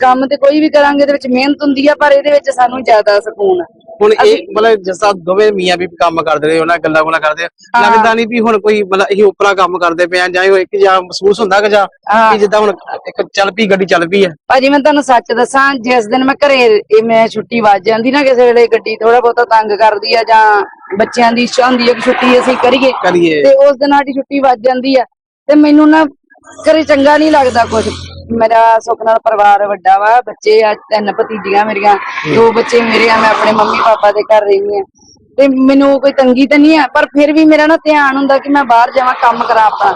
ਕੰਮ ਤੇ ਕੋਈ ਵੀ ਕਰਾਂਗੇ ਇਹਦੇ ਵਿੱਚ ਮਿਹਨਤ ਹੁੰਦੀ ਆ ਪਰ ਇਹਦੇ ਵਿੱਚ ਸਾਨੂੰ ਜ਼ਿਆਦਾ ਸਕੂਨ ਆ। ਹੁਣ ਇਹ ਮਤਲਬ ਜਿਸ ਤਰ੍ਹਾਂ ਦੋਵੇਂ ਮੀਆਂ ਵੀ ਕੰਮ ਕਰਦੇ ਰਹੇ ਉਹਨਾਂ ਗੱਲਾਂ ਗੁੱਲਾਂ ਕਰਦੇ। ਲੱਗਦਾ ਨਹੀਂ ਵੀ ਹੁਣ ਕੋਈ ਮਤਲਬ ਇਹ ਉਪਰਾ ਕੰਮ ਕਰਦੇ ਪਏ ਆ ਜਾਂ ਇੱਕ ਜਾਂ ਮਹਿਸੂਸ ਹੁੰਦਾ ਕਿ ਜਾਂ ਹਾਂ। ਕਿ ਜਿੱਦਾਂ ਹੁਣ ਇੱਕ ਚੱਲ ਪਈ ਗੱਡੀ ਚੱਲ ਪਈ ਹੈ ਭਾਜੀ ਮੈਂ ਤੁਹਾਨੂੰ ਸੱਚ ਦੱਸਾਂ ਜਿਸ ਦਿਨ ਮੈਂ ਘਰੇ ਇਹ ਮੈਂ ਛੁੱਟੀ ਵੱਜ ਜਾਂਦੀ ਨਾ ਕਿਸੇ ਵੇਲੇ ਗੱਡੀ ਥੋੜਾ ਬਹੁਤਾ ਤੰਗ ਕਰਦੀ ਆ ਜਾਂ ਬੱਚਿਆਂ ਦੀ ਇੱਛਾ ਹੁੰਦੀ ਆ ਕਿ ਛੁੱਟੀ ਅਸੀਂ ਕਰੀਏ। ਕਰੀਏ। ਤੇ ਉਸ ਦਿਨ ਸਾਡੀ ਛੁੱਟੀ ਵੱਜ ਜਾਂਦੀ ਆ ਤੇ ਮੈਨੂੰ ਨਾ ਘਰੇ ਚੰਗਾ ਨਹੀਂ ਲੱਗਦਾ ਕੁਝ ਮੇਰਾ ਸੁੱਖ ਨਾਲ ਪਰਿਵਾਰ ਵੱਡਾ ਵਾ ਬੱਚੇ ਆ ਤਿੰਨ ਭਤੀਜੀਆਂ ਮੇਰੀਆਂ ਦੋ ਬੱਚੇ ਮੇਰੇ ਆ ਮੈਂ ਆਪਣੇ ਮੰਮੀ ਪਾਪਾ ਦੇ ਘਰ ਰਹਿੰਦੀ ਆ। ਤੇ ਮੈਨੂੰ ਕੋਈ ਤੰਗੀ ਤਾਂ ਨਹੀਂ ਆ ਪਰ ਫਿਰ ਵੀ ਮੇਰਾ ਨਾ ਧਿਆਨ ਹੁੰਦਾ ਕਿ ਮੈਂ ਬਾਹਰ ਜਾਵਾਂ ਕੰਮ ਕਰਾਂ ਆਪਣਾ।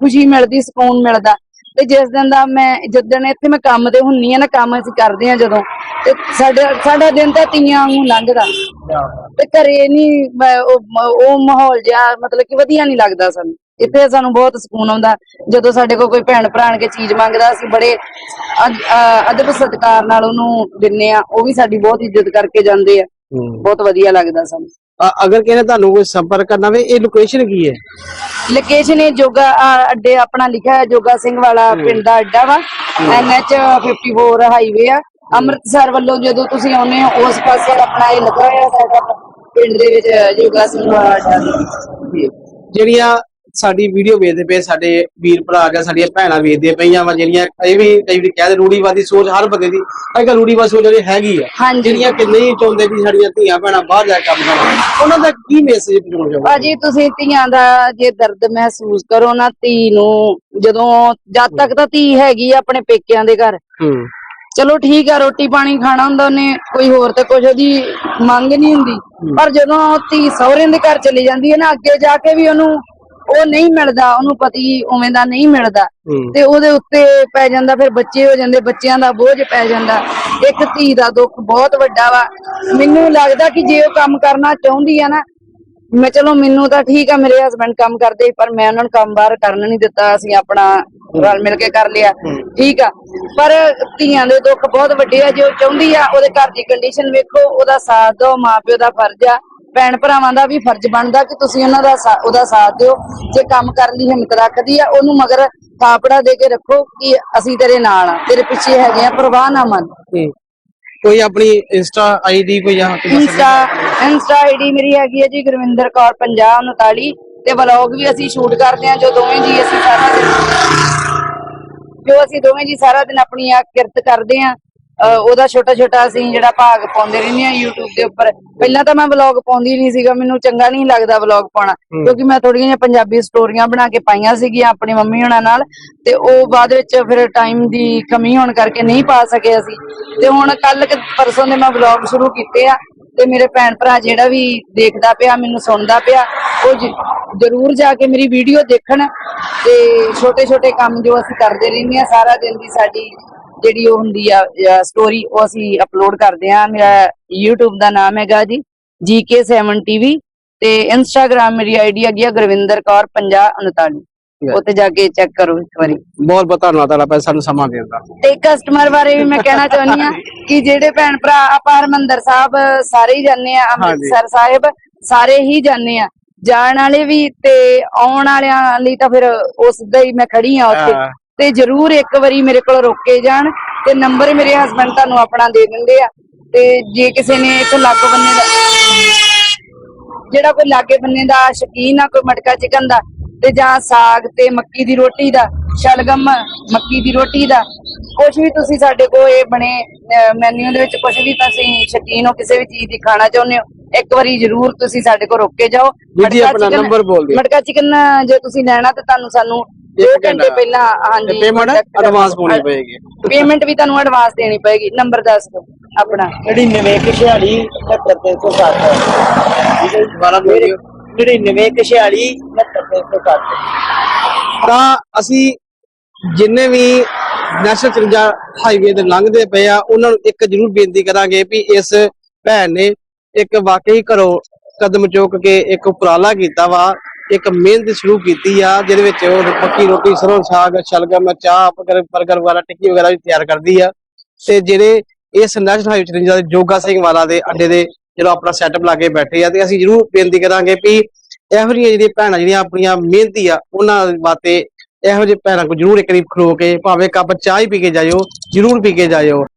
ਖੁਸ਼ੀ ਮਿਲਦੀ ਸਕੂਨ ਮਿਲਦਾ। ਤੇ ਜਿਸ ਦਿਨ ਦਾ ਮੈਂ ਜਿੱਦਣ ਇੱਥੇ ਮੈਂ ਕੰਮ ਤੇ ਹੁੰਨੀ ਆ ਨਾ ਕੰਮ ਅਸੀਂ ਕਰਦੇ ਆ ਜਦੋਂ ਤੇ ਸਾਡਾ ਸਾਡਾ ਦਿਨ ਤਾਂ ਤੀਆਂ ਨੂੰ ਲੰਘਦਾ। ਤੇ ਘਰੇ ਨਹੀਂ ਉਹ ਮਾਹੌਲ ਜਿਹਾ ਮਤਲਬ ਕਿ ਵਧੀਆ ਨਹੀਂ ਲੱਗਦਾ ਸਾਨੂੰ। ਇੱਥੇ ਸਾਨੂੰ ਬਹੁਤ ਸਕੂਨ ਆਉਂਦਾ। ਜਦੋਂ ਸਾਡੇ ਕੋਲ ਕੋਈ ਭੈਣ ਭਰਾ ਆਣ ਕੇ ਚੀਜ਼ ਮੰਗਦਾ ਅਸੀਂ ਬੜੇ ਅਦਬ ਸਤਿਕਾਰ ਨਾਲ ਉਹਨੂੰ ਦਿੰਨੇ ਆ। ਉਹ ਵੀ ਸਾਡੀ ਬਹੁਤ ਇੱਜ਼ਤ ਕਰਕੇ ਜਾਂਦੇ ਆ। ਬਹੁਤ ਵਧੀਆ ਲੱਗਦਾ ਸਾਨੂੰ। ਅਗਰ ਕਹਿੰਦੇ ਤੁਹਾਨੂੰ ਕੋਈ ਸੰਪਰਕ ਕਰਨਾ ਵੇ ਇਹ ਲੋਕੇਸ਼ਨ ਕੀ ਹੈ? ਲੋਕੇਸ਼ਨ ਇਹ ਜੋਗਾ ਅ, ਅੱਡੇ ਆਪਣਾ ਲਿਖਿਆ ਹੈ ਜੋਗਾ ਸਿੰਘ ਵਾਲਾ ਪਿੰਡ ਦਾ ਅੱਡਾ ਵਾ। ਐਨਐਚ 54 ਹਾਈਵੇ ਆ। ਅੰਮ੍ਰਿਤਸਰ ਵੱਲੋਂ ਜਦੋਂ ਤੁਸੀਂ ਆਉਨੇ ਹੋ ਉਸ ਪਾਸੇ ਆਪਣਾ ਇਹ ਲੱਗਾ ਹੋਇਆ ਸਾਡਾ ਪਿੰਡ ਦੇ ਵਿੱਚ ਜੋਗਾ ਸਿੰਘ ਵਾਲਾ ਅੱਡਾ। ਜਿਹੜੀਆਂ ਸਾਡੀ ਵੀਡੀਓ ਵੇਖਦੇ ਪਏ ਸਾਡੇ ਵੀਰ ਭਰਾ ਜਾਂ ਸਾਡੀਆਂ ਭੈਣਾਂ ਵੇਖਦੇ ਪਈਆਂ ਵਾ ਜਿਹੜੀਆਂ ਇਹ ਵੀ ਕਈ ਵਾਰੀ ਕਹਿੰਦੇ ਰੂੜੀਵਾਦੀ ਸੋਚ ਹਰ ਬੰਦੇ ਦੀ ਅੱਜ ਕੱਲ੍ਹ ਰੂੜੀਵਾਦੀ ਸੋਚ ਜਿਹੜੀ ਹੈਗੀ ਆ ਹਾਂਜੀ। ਜਿਹੜੀਆਂ ਕਿ ਨਹੀਂ ਚਾਹੁੰਦੇ ਵੀ ਸਾਡੀਆਂ ਧੀਆਂ ਭੈਣਾਂ ਬਾਹਰ ਜਾ ਕੇ ਕੰਮ ਕਰਨ ਉਹਨਾਂ ਦਾ ਕੀ ਮੈਸੇਜ ਪਹੁੰਚਾਉਣਾ ਚਾਹੁੰਦੇ ਭਾਜੀ ਤੁਸੀਂ ਧੀਆਂ ਦਾ ਜੇ ਦਰਦ ਮਹਿਸੂਸ ਕਰੋ ਨਾ ਧੀ ਨੂੰ ਜਦੋਂ ਜਦ ਤੱਕ ਤਾਂ ਧੀ ਹੈਗੀ ਆ ਆਪਣੇ ਪੇਕਿਆਂ ਦੇ ਘਰ। ਹੂੰ। ਚਲੋ ਠੀਕ ਆ ਰੋਟੀ ਪਾਣੀ ਖਾਣਾ ਹੁੰਦਾ ਉਹਨੇ ਕੋਈ ਹੋਰ ਤੇ ਕੁਝ ਉਹਦੀ ਮੰਗ ਨਹੀਂ ਹੁੰਦੀ। ਪਰ ਜਦੋਂ ਧੀ ਸਹੁਰੇ ਦੇ ਘਰ ਚਲੀ ਜਾਂਦੀ ਹੈ ਨਾ ਅੱਗੇ ਜਾ ਕੇ ਵੀ ਉਹਨੂੰ ਉਹ ਨਹੀਂ ਮਿਲਦਾ ਉਹਨੂੰ ਪਤੀ ਉਵੇਂ ਦਾ ਨਹੀਂ ਮਿਲਦਾ। ਤੇ ਉਹਦੇ ਉੱਤੇ ਪੈ ਜਾਂਦਾ ਫਿਰ ਬੱਚੇ ਹੋ ਜਾਂਦੇ ਬੱਚਿਆਂ ਦਾ ਬੋਝ ਪੈ ਜਾਂਦਾ। ਇੱਕ ਧੀ ਦਾ ਦੁੱਖ ਬਹੁਤ ਵੱਡਾ ਵਾ। ਮੈਨੂੰ ਲੱਗਦਾ ਕਿ ਜੇ ਉਹ ਕੰਮ ਕਰਨਾ ਚਾਹੁੰਦੀ ਆ ਨਾ ਮੈਂ ਚਲੋ ਮੈਨੂੰ ਤਾਂ ਠੀਕ ਆ ਮੇਰੇ ਹਸਬੰਡ ਕੰਮ ਕਰਦੇ ਪਰ ਮੈਂ ਉਹਨਾਂ ਨੂੰ ਕੰਮ ਬਾਹਰ ਕਰਨ ਨਹੀਂ ਦਿੱਤਾ ਅਸੀਂ ਆਪਣਾ ਰਲ ਮਿਲ ਕੇ ਕਰ ਲਿਆ। ਠੀਕ ਆ। ਪਰ ਧੀਆਂ ਦੇ ਦੁੱਖ ਬਹੁਤ ਵੱਡੇ ਆ ਜੋ ਚਾਹੁੰਦੀ ਆ ਉਹਦੇ ਘਰ ਦੀ ਕੰਡੀਸ਼ਨ ਵੇਖੋ ਉਹਦਾ ਸਾਥ ਦਿਓ ਮਾਪਿਓ ਦਾ ਫਰਜ਼ ਆ। ਭੈਣ ਭਰਾਵਾਂ ਦਾ ਵੀ ਫਰਜ਼ ਬਣਦਾ ਕਿ ਤੁਸੀਂ ਉਹਨਾਂ ਦਾ ਉਹਦਾ ਸਾਥ ਦਿਓ। ਜੇ ਕੰਮ ਕਰਨ ਦੀ ਹਿੰਮਤ ਰੱਖਦੀ ਆ ਉਹਨੂੰ ਮਗਰ ਥਾਪੜਾ ਦੇ ਕੇ ਰੱਖੋ ਕਿ ਅਸੀਂ ਤੇਰੇ ਨਾਲ ਆ। ਤੇਰੇ ਪਿੱਛੇ ਹੈਗੇ ਆ ਪਰਵਾਹ ਨਾ। ਮੰਨ। ਕੋਈ ਆਪਣੀ ਇੰਸਟਾ ਆਈਡੀ ਕੋਈ ਜਾਂ ਇੰਸਟਾ ਇੰਸਟਾ ਆਈਡੀ ਮੇਰੀ ਹੈਗੀ ਹੈ ਜੀ ਗੁਰਵਿੰਦਰ ਕੌਰ 5039 ਤੇ ਵਲੌਗ ਵੀ ਅਸੀਂ ਸ਼ੂਟ ਕਰਦੇ ਹਾਂ ਜੋ ਦੋਵੇਂ ਜੀ ਅਸੀਂ ਸਾਰਾ ਦਿਨ ਜੋ ਅਸੀਂ ਦੋਵੇਂ ਜੀ ਸਾਰਾ ਦਿਨ ਆਪਣੀ ਆ ਕਿਰਤ ਕਰਦੇ ਅਹ ਉਹਦਾ ਛੋਟਾ ਛੋਟਾ ਅਸੀਂ ਜਿਹੜਾ ਭਾਗ ਪਾਉਂਦੇ ਰਹਿੰਦੇ ਆ YouTube ਦੇ ਉੱਪਰ। ਪਹਿਲਾਂ ਤਾਂ ਮੈਂ ਵਲੌਗ ਪਾਉਂਦੀ ਨਹੀਂ ਸੀਗਾ ਮੈਨੂੰ ਚੰਗਾ ਨਹੀਂ ਲੱਗਦਾ ਵਲੌਗ ਪਾਉਣਾ ਕਿਉਂਕਿ ਮੈਂ ਥੋੜੀਆਂ ਜਿਹੀਆਂ ਪੰਜਾਬੀ ਸਟੋਰੀਆਂ ਬਣਾ ਕੇ ਪਾਈਆਂ ਸੀਗੀਆਂ ਆਪਣੀ ਮੰਮੀ ਹੁਣਾਂ ਨਾਲ ਤੇ ਉਹ ਬਾਅਦ ਵਿੱਚ ਫਿਰ ਟਾਈਮ ਦੀ ਕਮੀ ਹੋਣ ਕਰਕੇ ਨਹੀਂ ਪਾ ਸਕੇ ਅਸੀਂ ਤੇ ਹੁਣ ਕੱਲ ਪਰਸੋਂ ਦੇ ਮੈਂ ਵਲੌਗ ਸ਼ੁਰੂ ਕੀਤੇ ਆ ਤੇ ਮੇਰੇ ਭੈਣ ਭਰਾ ਜਿਹੜਾ ਵੀ ਦੇਖਦਾ ਪਿਆ ਮੈਨੂੰ ਸੁਣਦਾ ਪਿਆ ਉਹ ਜ਼ਰੂਰ ਜਾ ਕੇ ਮੇਰੀ ਵੀਡੀਓ ਦੇਖਣ ਤੇ ਛੋਟੇ ਛੋਟੇ ਕੰਮ ਜੋ ਅਸੀਂ ਕਰਦੇ ਰਹਿੰਦੇ ਆ ਸਾਰਾ ਦਿਨ ਦੀ ਸਾਡੀ ਜਿਹੜੀ ਉਹ ਹੁੰਦੀ ਆ ਸਟੋਰੀ ਉਹ ਅਸੀਂ ਅਪਲੋਡ ਕਰਦੇ ਆ ਮੇਰਾ YouTube ਦਾ ਨਾਮ ਹੈਗਾ ਜੀ GK7 TV ਤੇ Instagram ਮੇਰੀ ਆਈਡੀ ਹੈਗੀ ਆ ਗੁਰਵਿੰਦਰ ਕੌਰ 5039 ਉੱਥੇ ਜਾ ਕੇ ਚੈੱਕ ਕਰੋ ਇੱਕ ਵਾਰੀ। ਬਹੁਤ ਬਹੁਤ ਧੰਨਵਾਦ ਤੁਹਾਡਾ ਭਾਈ ਸਾਨੂੰ ਸਮਾਂ ਦੇਣ ਦਾ। ਤੇ ਕਸਟਮਰ ਬਾਰੇ ਵੀ ਮੈਂ ਕਹਿਣਾ ਚਾਹੁੰਦੀ ਆ ਕਿ ਜਿਹੜੇ ਭੈਣ ਭਰਾ ਆਪਾਂ ਹਰਮੰਦਰ ਸਾਹਿਬ ਸਾਰੇ ਹੀ ਜਾਂਦੇ ਆ ਅੰਮ੍ਰਿਤਸਰ ਸਾਹਿਬ ਸਾਰੇ ਹੀ ਜਾਂਦੇ ਆ ਜਾਣ ਵਾਲੇ ਵੀ ਤੇ ਆਉਣ ਵਾਲਿਆਂ ਲਈ ਤਾਂ ਫਿਰ ਉਸ ਦਾ ਹੀ ਮੈਂ ਖੜੀ ਆ ਉੱਥੇ। ਤੇ ਜਰੂਰ ਇੱਕ ਵਾਰੀ ਮੇਰੇ ਕੋਲ ਰੁਕ ਜਾਣ ਤੇ ਨੰਬਰ ਮੇਰੇ ਹਸਬੰਡ ਤੁਹਾਨੂੰ ਆਪਣਾ ਦੇ ਦਿੰਦੇ ਆ। ਤੇ ਜੇ ਕਿਸੇ ਨੇ ਇੱਥੇ ਲਾਗੋ ਬੰਨੇ ਦਾ ਜਿਹੜਾ ਕੋਈ ਲਾਗੇ ਬੰਨੇ ਦਾ ਸ਼ਕੀਨ ਆ, ਕੋਈ ਮਟਕਾ ਚਿਕਨ ਦਾ, ਤੇ ਜਾਂ ਸਾਗ ਤੇ ਮੱਕੀ ਦੀ ਰੋਟੀ ਦਾ, ਸ਼ਲਗਮ, ਮੱਕੀ ਦੀ ਰੋਟੀ ਦਾ ਕੁਝ ਵੀ ਤੁਸੀਂ ਸਾਡੇ ਕੋਲ ਇਹ ਬਣੇ ਮੈਨੂ ਦੇ ਵਿੱਚ ਕੁਝ ਵੀ ਤੁਸੀਂ ਸ਼ਕੀਨ ਹੋ, ਕਿਸੇ ਵੀ ਚੀਜ਼ ਦੀ ਖਾਣਾ ਚਾਹੁੰਦੇ ਹੋ ਇੱਕ ਵਾਰੀ ਜ਼ਰੂਰ ਤੁਸੀਂ ਸਾਡੇ ਕੋਲ ਰੁਕ ਕੇ ਜਾਓ। ਜੀ, ਮਟਕਾ ਆਪਣਾ chicken- number ਬੋਲ ਦਿਓ। ਮਟਕਾ ਚਿਕਨ ਜੇ ਤੁਸੀਂ ਲੈਣਾ ਤੇ ਤੁਹਾਨੂੰ ਸਾਨੂੰ 2 ਇੱਕ ਘੰਟੇ। ਪਹਿਲਾਂ ਹਾਂਜੀ ਪੇਮੈਂਟ। ਐਡਵਾਂਸ ਪਾਉਣੀ ਪਏਗੀ। ਪੇਮੈਂਟ ਵੀ ਤੁਹਾਨੂੰ ਐਡਵਾਂਸ ਦੇਣੀ ਪਏਗੀ। ਨੰਬਰ ਦੱਸ ਦਿਓ ਆਪਣਾ। 99 46 79307 ਦੁਬਾਰਾ ਬੋਲਿਓ 99 46 79307 ਤਾਂ ਅਸੀਂ ਜਿੰਨੇ ਵੀ ਨੈਸ਼ਨਲ ਚਿੰਜਾ ਹਾਈਵੇ ਤੇ ਲੰਘਦੇ ਪਏ ਆ ਉਹਨਾਂ ਨੂੰ ਇੱਕ ਜ਼ਰੂਰ ਬੇਨਤੀ ਕਰਾਂਗੇ ਵੀ ਇਸ ਭੈਣ ਨੇ ਇੱਕ ਵਾਕਈ ਘਰੋਂ ਕਦਮ ਚੁੱਕ ਕੇ ਇੱਕ ਉਪਰਾਲਾ ਕੀਤਾ ਵਾ, ਇੱਕ ਮਿਹਨਤ ਸ਼ੁਰੂ ਕੀਤੀ ਆ, ਜਿਹਦੇ ਵਿੱਚ ਉਹ ਪੱਕੀ ਰੋਟੀ, ਸਰੋਂ, ਸਾਗ, ਸ਼ਲਗਮ, ਚਾਹ, ਬਰਗਰ ਵਗੈਰਾ, ਟਿੱਕੀ ਵਗੈਰਾ ਵੀ ਤਿਆਰ ਕਰਦੀ ਆ। ਤੇ ਜਿਹੜੇ ਇਸ ਨੈਸ਼ਨਲ ਹਾਈਵੇ ਚਿੰਜਾ ਦੇ ਜੋਗਾ ਸਿੰਘ ਵਾਲਾ ਦੇ ਅੱਡੇ ਦੇ ਜਿਹੜਾ ਆਪਣਾ ਸੈਟਅਪ ਲਾ ਕੇ ਬੈਠੇ ਆ, ਤੇ ਅਸੀਂ ਜ਼ਰੂਰ ਬੇਨਤੀ ਕਰਾਂਗੇ ਵੀ ਇਹੋ ਜਿਹੀਆਂ ਜਿਹੜੀਆਂ ਭੈਣਾਂ, ਜਿਹੜੀਆਂ ਆਪਣੀਆਂ ਮਿਹਨਤੀ ਆ, ਉਹਨਾਂ ਵਾਸਤੇ ਇਹੋ ਜਿਹੇ ਭੈਣਾਂ ਕੋ ਜ਼ਰੂਰ ਇੱਕ ਵਾਰੀ ਖਲੋ ਕੇ, ਭਾਵੇਂ ਕੱਪ ਚਾਹ ਹੀ ਪੀ ਕੇ ਜਾਇਓ, ਜ਼ਰੂਰ ਪੀ ਕੇ ਜਾਇਓ।